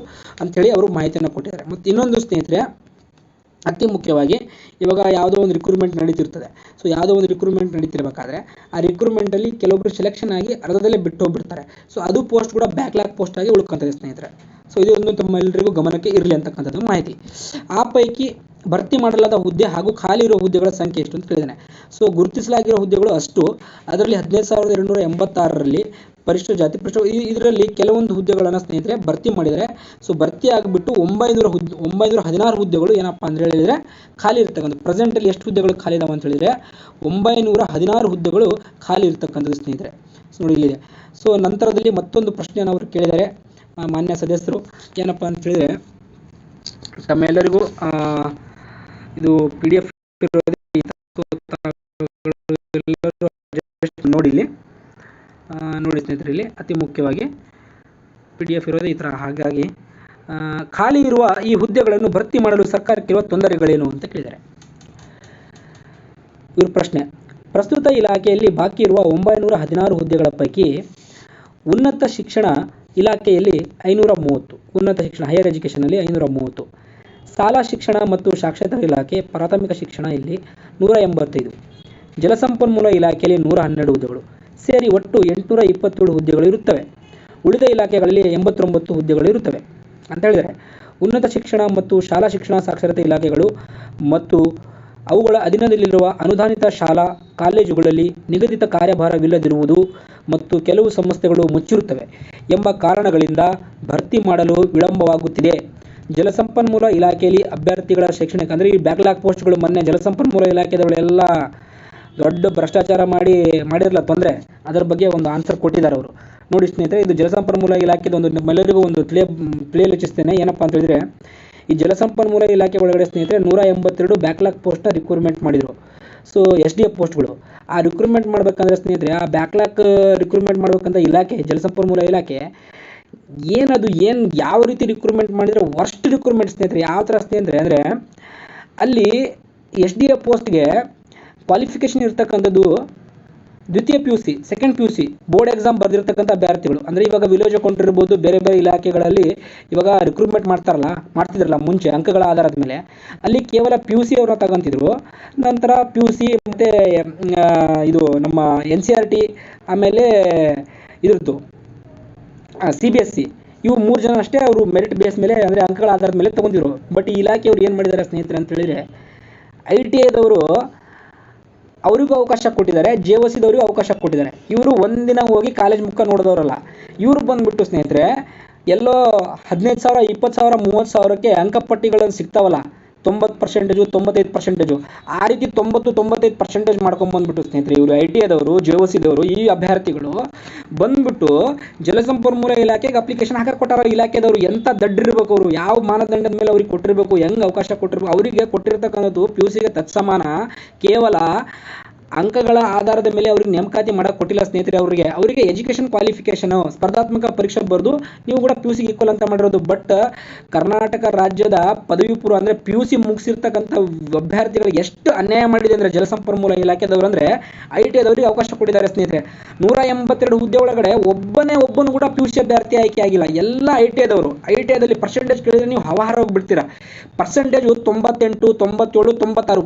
A: ಅಂಥೇಳಿ ಅವರು ಮಾಹಿತಿಯನ್ನು ಕೊಟ್ಟಿದ್ದಾರೆ. ಮತ್ತು ಇನ್ನೊಂದು ಸ್ನೇಹಿತರೆ ಅತಿ ಮುಖ್ಯವಾಗಿ ಇವಾಗ ಯಾವುದೋ ಒಂದು ರಿಕ್ರೂಟ್ಮೆಂಟ್ ನಡೀತಿರ್ತದೆ. ಸೊ ಯಾವುದೋ ಒಂದು ರಿಕ್ರೂಟ್ಮೆಂಟ್ ನಡೀತಿರ್ಬೇಕಾದ್ರೆ ಆ ರಿಕ್ರೂಟ್ಮೆಂಟಲ್ಲಿ ಕೆಲವೊಬ್ಬರು ಸೆಲೆಕ್ಷನ್ ಆಗಿ ಅರ್ಧದಲ್ಲೇ ಬಿಟ್ಟು ಹೋಗ್ಬಿಡ್ತಾರೆ. ಸೊ ಅದು ಪೋಸ್ಟ್ ಕೂಡ ಬ್ಯಾಕ್ಲಾಗ್ ಪೋಸ್ಟ್ ಆಗಿ ಉಳ್ಕೊಂತದೆ ಸ್ನೇಹಿತರೆ. ಸೊ ಇದೊಂದು ತಮ್ಮೆಲ್ಲರಿಗೂ ಗಮನಕ್ಕೆ ಇರಲಿ ಅಂತಕ್ಕಂಥದ್ದು ಮಾಹಿತಿ. ಆ ಪೈಕಿ ಭರ್ತಿ ಮಾಡಲಾದ ಹುದ್ದೆ ಹಾಗೂ ಖಾಲಿ ಇರುವ ಹುದ್ದೆಗಳ ಸಂಖ್ಯೆ ಎಷ್ಟು ಅಂತ ಕೇಳಿದ್ದಾನೆ. ಸೊ ಗುರುತಿಸಲಾಗಿರೋ ಹುದ್ದೆಗಳು ಅಷ್ಟು. ಅದರಲ್ಲಿ ಹದಿನೈದು ಸಾವಿರದ ಎರಡುನೂರ ಎಂಬತ್ತಾರರಲ್ಲಿ ಪರಿಷ್ಠ ಜಾತಿ ಪರಿಷ್ಠ ಇದರಲ್ಲಿ ಕೆಲವೊಂದು ಹುದ್ದೆಗಳನ್ನು ಸ್ನೇಹಿತರೆ ಭರ್ತಿ ಮಾಡಿದರೆ. ಸೊ ಭರ್ತಿ ಆಗಿಬಿಟ್ಟು ಒಂಬೈನೂರ ಹುದ್ದೆ ಒಂಬೈನೂರ ಹದಿನಾರು ಹುದ್ದೆಗಳು ಏನಪ್ಪಾ ಅಂತ ಹೇಳಿದರೆ ಖಾಲಿ ಇರ್ತಕ್ಕಂಥ ಪ್ರೆಸೆಂಟಲ್ಲಿ ಎಷ್ಟು ಹುದ್ದೆಗಳು ಖಾಲಿ ಇದಾವೆ ಅಂತ ಹೇಳಿದರೆ ಒಂಬೈನೂರ ಹದಿನಾರು ಹುದ್ದೆಗಳು ಖಾಲಿ ಇರ್ತಕ್ಕಂಥದ್ದು ಸ್ನೇಹಿತರೆ. ಸೊ ನೋಡಿ ಇಲ್ಲಿದೆ. ಸೊ ನಂತರದಲ್ಲಿ ಮತ್ತೊಂದು ಪ್ರಶ್ನೆಯನ್ನು ಅವರು ಕೇಳಿದ್ದಾರೆ. ಮಾನ್ಯ ಸದಸ್ಯರು ಏನಪ್ಪ ಅಂತ ಹೇಳಿದ್ರೆ ತಮ್ಮೆಲ್ಲರಿಗೂ ಇದು ಪಿ ಡಿ ಎಫ್ ನೋಡಿ ಇಲ್ಲಿ. ಆ, ನೋಡಿ ಸ್ನೇಹಿತರೆ ಇಲ್ಲಿ ಅತಿ ಮುಖ್ಯವಾಗಿ ಪಿ ಡಿ ಎಫ್ ಇರೋದು ಈ ಥರ ಹಾಗಾಗಿ ಖಾಲಿ ಇರುವ ಈ ಹುದ್ದೆಗಳನ್ನು ಭರ್ತಿ ಮಾಡಲು ಸರ್ಕಾರಕ್ಕಿರುವ ತೊಂದರೆಗಳೇನು ಅಂತ ಕೇಳಿದ್ದಾರೆ. ಇವ್ರ ಪ್ರಶ್ನೆ ಪ್ರಸ್ತುತ ಇಲಾಖೆಯಲ್ಲಿ ಬಾಕಿ ಇರುವ ಒಂಬೈನೂರ ಹದಿನಾರು ಹುದ್ದೆಗಳ ಪೈಕಿ ಉನ್ನತ ಶಿಕ್ಷಣ ಇಲಾಖೆಯಲ್ಲಿ ಐನೂರ ಮೂವತ್ತು, ಉನ್ನತ ಶಿಕ್ಷಣ ಹೈಯರ್ ಎಜುಕೇಷನಲ್ಲಿ ಐನೂರ ಮೂವತ್ತು. ಶಾಲಾ ಶಿಕ್ಷಣ ಮತ್ತು ಸಾಕ್ಷರತಾ ಇಲಾಖೆ ಪ್ರಾಥಮಿಕ ಶಿಕ್ಷಣ ಇಲ್ಲಿ ನೂರ ಎಂಬತ್ತೈದು. ಜಲಸಂಪನ್ಮೂಲ ಇಲಾಖೆಯಲ್ಲಿ ನೂರ ಹನ್ನೆರಡು ಹುದ್ದೆಗಳು. ಸೇರಿ ಒಟ್ಟು ಎಂಟುನೂರ ಇಪ್ಪತ್ತೇಳು ಹುದ್ದೆಗಳು ಇರುತ್ತವೆ. ಉಳಿದ ಇಲಾಖೆಗಳಲ್ಲಿ ಎಂಬತ್ತೊಂಬತ್ತು ಹುದ್ದೆಗಳು ಇರುತ್ತವೆ. ಅಂತ ಹೇಳಿದರೆ, ಉನ್ನತ ಶಿಕ್ಷಣ ಮತ್ತು ಶಾಲಾ ಶಿಕ್ಷಣ ಸಾಕ್ಷರತೆ ಇಲಾಖೆಗಳು ಮತ್ತು ಅವುಗಳ ಅಧೀನದಲ್ಲಿರುವ ಅನುದಾನಿತ ಶಾಲಾ ಕಾಲೇಜುಗಳಲ್ಲಿ ನಿಗದಿತ ಕಾರ್ಯಭಾರವಿಲ್ಲದಿರುವುದು ಮತ್ತು ಕೆಲವು ಸಂಸ್ಥೆಗಳು ಮುಚ್ಚಿರುತ್ತವೆ ಎಂಬ ಕಾರಣಗಳಿಂದ ಭರ್ತಿ ಮಾಡಲು ವಿಳಂಬವಾಗುತ್ತಿದೆ. ಜಲಸಂಪನ್ಮೂಲ ಇಲಾಖೆಯಲ್ಲಿ ಅಭ್ಯರ್ಥಿಗಳ ಶೈಕ್ಷಣಿಕ, ಅಂದರೆ ಈ ಬ್ಯಾಕ್ಲಾಗ್ ಪೋಸ್ಟ್ಗಳು ಮೊನ್ನೆ ಜಲಸಂಪನ್ಮೂಲ ಇಲಾಖೆದವಳೆಲ್ಲ ದೊಡ್ಡ ಭ್ರಷ್ಟಾಚಾರ ಮಾಡಿ ಮಾಡಿರಲ್ಲ ತೊಂದರೆ. ಅದರ ಬಗ್ಗೆ ಒಂದು ಆನ್ಸರ್ ಕೊಟ್ಟಿದ್ದಾರೆ ಅವರು. ನೋಡಿ ಸ್ನೇಹಿತರೆ, ಇದು ಜಲಸಂಪನ್ಮೂಲ ಇಲಾಖೆದ ಒಂದು ನಿಮ್ಮೆಲ್ಲರಿಗೂ ಒಂದು ತಿಳಿಯ ತಿಳಿಯಲಿಚ್ಛಿಸ್ತೇನೆ ಏನಪ್ಪ ಅಂತ ಹೇಳಿದ್ರೆ ಈ ಜಲಸಂಪನ್ಮೂಲ ಇಲಾಖೆ ಒಳಗಡೆ ಸ್ನೇಹಿತರೆ ನೂರ ಎಂಬತ್ತೆರಡು ಬ್ಯಾಕ್ಲಾಗ್ ಪೋಸ್ಟ್ನ ರಿಕ್ರೂಟ್ಮೆಂಟ್ ಮಾಡಿದರು. ಸೊ ಎಸ್ ಡಿ ಎಫ್ ಪೋಸ್ಟ್ಗಳು ಆ ರಿಕ್ರೂಟ್ಮೆಂಟ್ ಮಾಡ್ಬೇಕಂದ್ರೆ ಸ್ನೇಹಿತರೆ, ಆ ಬ್ಯಾಕ್ಲಾಗ್ ರಿಕ್ರೂಟ್ಮೆಂಟ್ ಮಾಡ್ಬೇಕಂತ ಇಲಾಖೆ, ಜಲಸಂಪನ್ಮೂಲ ಇಲಾಖೆ, ಏನದು, ಏನು, ಯಾವ ರೀತಿ ರಿಕ್ರೂಟ್ಮೆಂಟ್ ಮಾಡಿದರೆ ವರ್ಸ್ಟ್ ರಿಕ್ರೂಟ್ಮೆಂಟ್ ಸ್ನೇಹಿತರೆ, ಯಾವ ಥರ ಸ್ನೇಹಿತರೆ ಅಂದರೆ, ಅಲ್ಲಿ ಎಸ್ ಡಿ ಎಫ್ ಪೋಸ್ಟ್ಗೆ ಕ್ವಾಲಿಫಿಕೇಷನ್ ಇರ್ತಕ್ಕಂಥದ್ದು ದ್ವಿತೀಯ P U C second P U board exam ಬರೆದಿರ್ತಕ್ಕಂಥ ಅಭ್ಯರ್ಥಿಗಳು. ಅಂದರೆ ಇವಾಗ ವಿಲೇಜ್ ಅಕೌಂಟ್ ಇರ್ಬೋದು, ಬೇರೆ ಬೇರೆ ಇಲಾಖೆಗಳಲ್ಲಿ ಇವಾಗ ರಿಕ್ರೂಟ್ಮೆಂಟ್ ಮಾಡ್ತಾರಲ್ಲ, ಮಾಡ್ತಿದ್ರಲ್ಲ ಮುಂಚೆ, ಅಂಕಗಳ ಆಧಾರದ ಮೇಲೆ. ಅಲ್ಲಿ ಕೇವಲ ಪಿ ಯು ಸಿ ಅವ್ರನ್ನ ತಗೊಂತಿದ್ರು. ನಂತರ ಪಿ ಯು ಸಿ ಮತ್ತು ಇದು ನಮ್ಮ ಎನ್ ಸಿ ಆರ್ ಟಿ ಆಮೇಲೆ ಇದ್ರದ್ದು ಸಿ ಬಿ ಎಸ್ ಸಿ ಇವು ಮೂರು ಜನ ಅಷ್ಟೇ ಅವರು ಮೆರಿಟ್ ಬೇಸ್ ಮೇಲೆ, ಅಂದರೆ ಅಂಕಗಳ ಆಧಾರದ ಮೇಲೆ ತೊಗೊಂಡಿದ್ರು ಬಟ್ ಈ ಇಲಾಖೆಯವ್ರು ಏನು ಮಾಡಿದ್ದಾರೆ ಸ್ನೇಹಿತರೆ ಅಂತ ಹೇಳಿದರೆ ಐ ಟಿ ಐದವರು ಅವರಿಗೂ ಅವಕಾಶ ಕೊಟ್ಟಿದ್ದಾರೆ, ಜೆ ಒ ಸಿದವರಿಗೂ ಅವಕಾಶ ಕೊಟ್ಟಿದ್ದಾರೆ. ಇವರು ಒಂದಿನ ಹೋಗಿ ಕಾಲೇಜ್ ಮುಖ ನೋಡಿದವರಲ್ಲ. ಇವರು ಬಂದ್ಬಿಟ್ಟು ಸ್ನೇಹಿತರೆ, ಎಲ್ಲೋ ಹದಿನೈದು ಸಾವಿರ, ಇಪ್ಪತ್ತು ಸಾವಿರ, ಮೂವತ್ತು ಸಾವಿರಕ್ಕೆ ಅಂಕಪಟ್ಟಿಗಳನ್ನು ಸಿಗ್ತಾವಲ್ಲ. ತೊಂಬತ್ತು ಪರ್ಸೆಂಟೇಜು ತೊಂಬತ್ತೈದು ಪರ್ಸೆಂಟೇಜು ಆ ರೀತಿ ತೊಂಬತ್ತು, ತೊಂಬತ್ತೈದು ಪರ್ಸೆಂಟೇಜ್ ಮಾಡ್ಕೊಂಬಂದ್ಬಿಟ್ಟು ಸ್ನೇಹಿತರೆ, ಇವರು ಐ ಟಿ ಆದವರು ಜೆ ಒ ಸಿದವರು ಈ ಅಭ್ಯರ್ಥಿಗಳು ಬಂದ್ಬಿಟ್ಟು ಜಲಸಂಪನ್ಮೂಲ ಇಲಾಖೆಗೆ ಅಪ್ಲಿಕೇಶನ್ ಹಾಕಕ್ಕೆ ಕೊಟ್ಟಾರ, ಇಲಾಖೆದವರು ಎಂಥ ದಡ್ಡಿರ್ಬೇಕು ಅವರು? ಯಾವ ಮಾನದಂಡದ ಮೇಲೆ ಅವ್ರಿಗೆ ಕೊಟ್ಟಿರಬೇಕು? ಹೆಂಗೆ ಅವಕಾಶ ಕೊಟ್ಟಿರ್ಬೇಕು? ಅವರಿಗೆ ಕೊಟ್ಟಿರ್ತಕ್ಕಂಥದ್ದು ಪಿ ಯು ಸಿಗೆ ತತ್ಸಮಾನ ಕೇವಲ ಅಂಕಗಳ ಆಧಾರದ ಮೇಲೆ ಅವ್ರಿಗೆ ನೇಮಕಾತಿ ಮಾಡಕ್ಕೆ ಕೊಟ್ಟಿಲ್ಲ ಸ್ನೇಹಿತರೆ ಅವರಿಗೆ. ಅವರಿಗೆ ಎಜುಕೇಷನ್ ಕ್ವಾಲಿಫಿಕೇಶನ್ ಸ್ಪರ್ಧಾತ್ಮಕ ಪರೀಕ್ಷೆ ಬರೆದು ನೀವು ಕೂಡ ಪಿ ಯು ಸಿಗೆ ಈಕ್ವಲ್ ಅಂತ ಮಾಡಿರೋದು. ಬಟ್ ಕರ್ನಾಟಕ ರಾಜ್ಯದ ಪದವಿ ಪೂರ್ವ ಅಂದರೆ ಪಿ ಯು ಸಿ ಮುಗಿಸಿರ್ತಕ್ಕಂಥ ಅಭ್ಯರ್ಥಿಗಳಿಗೆ ಎಷ್ಟು ಅನ್ಯಾಯ ಮಾಡಿದೆ ಅಂದರೆ ಜಲಸಂಪನ್ಮೂಲ ಇಲಾಖೆದವರು ಅಂದರೆ ಐ ಟಿ ಅದವರಿಗೆ ಅವಕಾಶ ಕೊಟ್ಟಿದ್ದಾರೆ ಸ್ನೇಹಿತರೆ. ನೂರ ಎಂಬತ್ತೆರಡು ಹುದ್ದೆ ಒಳಗಡೆ ಒಬ್ಬನೇ ಒಬ್ಬನು ಕೂಡ ಪಿ ಯು ಸಿ ಅಭ್ಯರ್ಥಿ ಆಯ್ಕೆ ಆಗಿಲ್ಲ. ಎಲ್ಲ ಐ ಟಿ ಐದವರು ಐ ಟಿ ಐದಲ್ಲಿ ಪರ್ಸೆಂಟೇಜ್ ಕೇಳಿದ್ರೆ ನೀವು ಹವಾಹಾರ ಹೋಗ್ಬಿಡ್ತೀರಾ ಪರ್ಸೆಂಟೇಜು ತೊಂಬತ್ತೆಂಟು, ತೊಂಬತ್ತೇಳು, ತೊಂಬತ್ತಾರು.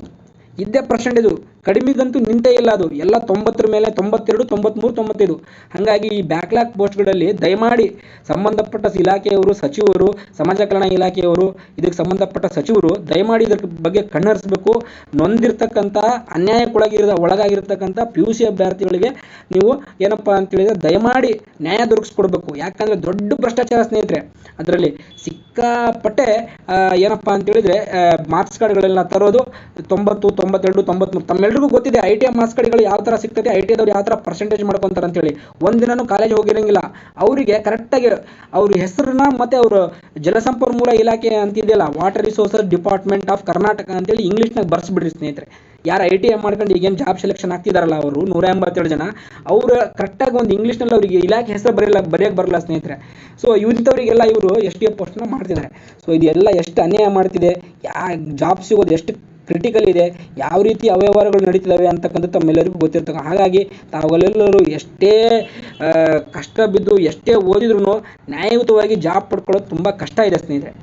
A: ಇದ್ದೇ ಇದು. ಕಡಿಮೆಗಂತೂ ನಿಂತೇ ಇಲ್ಲ ಅದು. ಎಲ್ಲ ತೊಂಬತ್ತರ ಮೇಲೆ ತೊಂಬತ್ತೆರಡು, ತೊಂಬತ್ಮೂರು, ತೊಂಬತ್ತೈದು. ಹಾಗಾಗಿ ಈ ಬ್ಯಾಕ್ಲಾಗ್ ಪೋಸ್ಟ್ಗಳಲ್ಲಿ ದಯಮಾಡಿ ಸಂಬಂಧಪಟ್ಟ ಇಲಾಖೆಯವರು, ಸಚಿವರು, ಸಮಾಜ ಕಲ್ಯಾಣ ಇಲಾಖೆಯವರು, ಇದಕ್ಕೆ ಸಂಬಂಧಪಟ್ಟ ಸಚಿವರು ದಯಮಾಡಿ ಇದ್ರ ಬಗ್ಗೆ ಕಣ್ಣರಿಸಬೇಕು. ನೊಂದಿರ್ತಕ್ಕಂಥ ಅನ್ಯಾಯಕ್ಕೊಳಗಿರ ಒಳಗಾಗಿರ್ತಕ್ಕಂಥ ಪಿ ಯು ಸಿ ಅಭ್ಯರ್ಥಿಗಳಿಗೆ ನೀವು ಏನಪ್ಪ ಅಂತ ಹೇಳಿದ್ರೆ ದಯಮಾಡಿ ನ್ಯಾಯ ದೊರಕಿಸ್ಕೊಡ್ಬೇಕು. ಯಾಕಂದರೆ ದೊಡ್ಡ ಭ್ರಷ್ಟಾಚಾರ ಸ್ನೇಹಿತರೆ, ಅದರಲ್ಲಿ ಸಿಕ್ಕಾಪಟ್ಟೆ ಏನಪ್ಪ ಅಂತ ಹೇಳಿದ್ರೆ ಮಾರ್ಕ್ಸ್ ಕಾರ್ಡ್ಗಳೆಲ್ಲ ತರೋದು ತೊಂಬತ್ತು ತೊಂಬತ್ತೆರಡು, ತೊಂಬತ್ಮೂರು. ತಮ್ಮೆಲ್ಲರಿಗೂ ಗೊತ್ತಿದೆ ಐ ಟಿ ಐ ಮಾರ್ಕ್ಸ್ ಕಾರ್ಡ್ಗಳು ಯಾವ ಥರ ಸಿಗ್ತದೆ ಐ ಟಿ ಐದವ್ರು ಯಾವ ಥರ ಪರ್ಸೆಂಟೇಜ್ ಮಾಡ್ಕೊತಾರೆ ಅಂತೇಳಿ. ಒಂದಿನೂ ಕಾಲೇಜ್ ಹೋಗಿರಂಗಿಲ್ಲ. ಅವರಿಗೆ ಕರೆಕ್ಟಾಗಿ ಅವ್ರ ಹೆಸರನ್ನ ಮತ್ತು ಅವರು ಜಲಸಂಪನ್ಮೂಲ ಇಲಾಖೆ ಅಂತಿದೆಯಲ್ಲ water resources department of Karnataka ಅಂತೇಳಿ ಇಂಗ್ಲೀಷ್ನಾಗ ಬರ್ಸ್ಬಿಡ್ರಿ ಸ್ನೇಹಿತರೆ. ಯಾರು ಐ ಟಿ ಐ ಮಾಡ್ಕೊಂಡು ಈಗೇನು ಜಾಬ್ ಸೆಲೆಕ್ಷನ್ ಆಗ್ತಿದಾರಲ್ಲ ಅವರು, ನೂರ ಎಂಬತ್ತೇಳು ಜನ. ಅವರು ಕರೆಕ್ಟಾಗಿ ಒಂದು ಇಂಗ್ಲೀಷ್ನಲ್ಲಿ ಅವರಿಗೆ ಇಲಾಖೆ ಹೆಸರು ಬರೆಯಲ್ಲ ಬರೆಯೋಕ್ಕೆ ಬರಲ್ಲ ಸ್ನೇಹಿತರೆ. ಸೊ ಇಂಥವರಿಗೆಲ್ಲ ಇವರು ಎಸ್ ಟಿ ಎಫ್ ಪೋಸ್ಟ್ನ ಮಾಡ್ತಿದ್ದಾರೆ. ಸೊ ಇದೆಲ್ಲ ಎಷ್ಟು ಅನ್ಯಾಯ ಮಾಡ್ತಿದೆ, ಯಾ ಜಾಬ್ ಸಿಗೋದು ಎಷ್ಟು ಕ್ರಿಟಿಕಲ್ ಇದೆ. ಯಾವ ರೀತಿ ಅವ್ಯವಹಾರಗಳು ನಡೀತಿದ್ದಾವೆ ಅಂತಕ್ಕಂಥ ತಮ್ಮೆಲ್ಲರಿಗೂ ಗೊತ್ತಿರ್ತಕ್ಕ ಹಾಗಾಗಿ ತಾವೆಲ್ಲರೂ ಎಷ್ಟೇ ಕಷ್ಟ ಬಿದ್ದು ಎಷ್ಟೇ ಓದಿದ್ರು ನ್ಯಾಯಯುತವಾಗಿ ಜಾಬ್ ಪಡ್ಕೊಳ್ಳೋದು ತುಂಬ ಕಷ್ಟ ಇದೆ ಸ್ನೇಹಿತರೆ.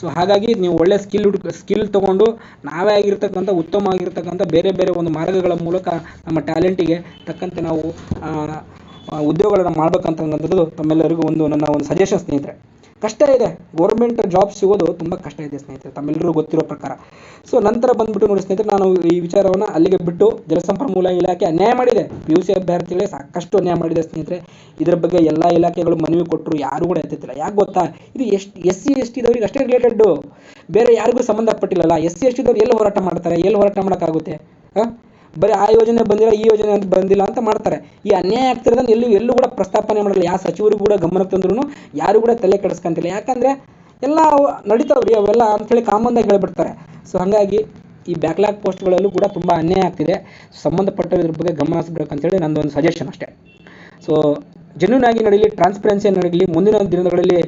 A: ಸೊ ಹಾಗಾಗಿ ನೀವು ಒಳ್ಳೆ ಸ್ಕಿಲ್ ಹುಡುಕ ಸ್ಕಿಲ್ ತೊಗೊಂಡು ನಾವೇ ಆಗಿರ್ತಕ್ಕಂಥ, ಉತ್ತಮ ಆಗಿರ್ತಕ್ಕಂಥ ಬೇರೆ ಬೇರೆ ಒಂದು ಮಾರ್ಗಗಳ ಮೂಲಕ ನಮ್ಮ ಟ್ಯಾಲೆಂಟಿಗೆ ತಕ್ಕಂತೆ ನಾವು ಉದ್ಯೋಗಗಳನ್ನು ಮಾಡ್ಬೇಕಂತಕ್ಕಂಥದ್ದು ತಮ್ಮೆಲ್ಲರಿಗೂ ಒಂದು ನನ್ನ ಒಂದು ಸಜೆಷನ್ ಸ್ನೇಹಿತರೆ. ಕಷ್ಟ ಇದೆ. ಗೌರ್ಮೆಂಟ್ ಜಾಬ್ ಸಿಗೋದು ತುಂಬ ಕಷ್ಟ ಇದೆ ಸ್ನೇಹಿತರೆ ತಮ್ಮೆಲ್ಲರಿಗೂ ಗೊತ್ತಿರೋ ಪ್ರಕಾರ. ಸೊ ನಂತರ ಬಂದ್ಬಿಟ್ಟು ನೋಡಿ ಸ್ನೇಹಿತರೆ, ನಾನು ಈ ವಿಚಾರವನ್ನು ಅಲ್ಲಿಗೆ ಬಿಟ್ಟು ಜಲಸಂಪನ್ಮೂಲ ಇಲಾಖೆ ಅನ್ಯಾಯ ಮಾಡಿದೆ. ಪಿ ಯು ಸಿ ಅಭ್ಯರ್ಥಿಗಳೇ ಸಾಕಷ್ಟು ಅನ್ಯಾಯ ಮಾಡಿದೆ ಸ್ನೇಹಿತರೆ. ಇದರ ಬಗ್ಗೆ ಎಲ್ಲ ಇಲಾಖೆಗಳು ಮನವಿ ಕೊಟ್ಟರು ಯಾರು ಕೂಡ ಎತ್ತಿಲ್ಲ ಯಾಕೆ ಗೊತ್ತಾ? ಇದು ಎಷ್ಟು, ಎಸ್ ಸಿ, ಎಸ್ ಟಿದವ್ರಿಗೆ ಅಷ್ಟೇ ರಿಲೇಟೆಡ್ ಬೇರೆ ಯಾರಿಗೂ ಸಂಬಂಧಪಟ್ಟಿಲ್ಲಲ್ಲ. ಎಸ್ ಸಿ, ಎಸ್ ಟಿದವ್ರು ಎಲ್ಲಿ ಹೋರಾಟ ಮಾಡ್ತಾರೆ? ಎಲ್ಲಿ ಹೋರಾಟ ಮಾಡೋಕ್ಕಾಗುತ್ತೆ? ಹಾಂ? ಬರೀ ಆ ಯೋಜನೆ ಬಂದಿಲ್ಲ, ಈ ಯೋಜನೆ ಅಂತ ಬಂದಿಲ್ಲ ಅಂತ ಮಾಡ್ತಾರೆ. ಈ ಅನ್ಯಾಯ ಆಗ್ತಿರೋದನ್ನ ಎಲ್ಲೂ ಎಲ್ಲೂ ಕೂಡ ಪ್ರಸ್ತಾಪನೆ ಮಾಡಲ್ಲ. ಯಾವ ಸಚಿವರು ಕೂಡ ಗಮನಕ್ಕೆ ತಂದ್ರೂ ಯಾರು ಕೂಡ ತಲೆ ಕೆಡಿಸ್ಕೊಂತಿಲ್ಲ. ಯಾಕಂದ್ರೆ ಎಲ್ಲ ನಡೀತಾವ್ರಿ, ಅವೆಲ್ಲ ಅಂಥೇಳಿ ಆಗಿ ಹೇಳ್ಬಿಡ್ತಾರೆ. ಸೊ ಹಾಗಾಗಿ ಈ ಬ್ಯಾಕ್ಲಾಗ್ ಪೋಸ್ಟ್ಗಳಲ್ಲೂ ಕೂಡ ತುಂಬ ಅನ್ಯಾಯ ಆಗ್ತಿದೆ. ಸಂಬಂಧಪಟ್ಟ ಇದ್ರ ಬಗ್ಗೆ ಗಮನ ಹರಿಸ್ಬೇಕಂತೇಳಿ ನಂದೊಂದು ಸಜೆಷನ್ ಅಷ್ಟೇ. ಸೊ ಜೆನ್ಯೂನ್ ಆಗಿ ನಡೀಲಿ ಟ್ರಾನ್ಸ್ಪರೆನ್ಸಿ ನಡೀಲಿ, ಮುಂದಿನ ದಿನಗಳಲ್ಲಿ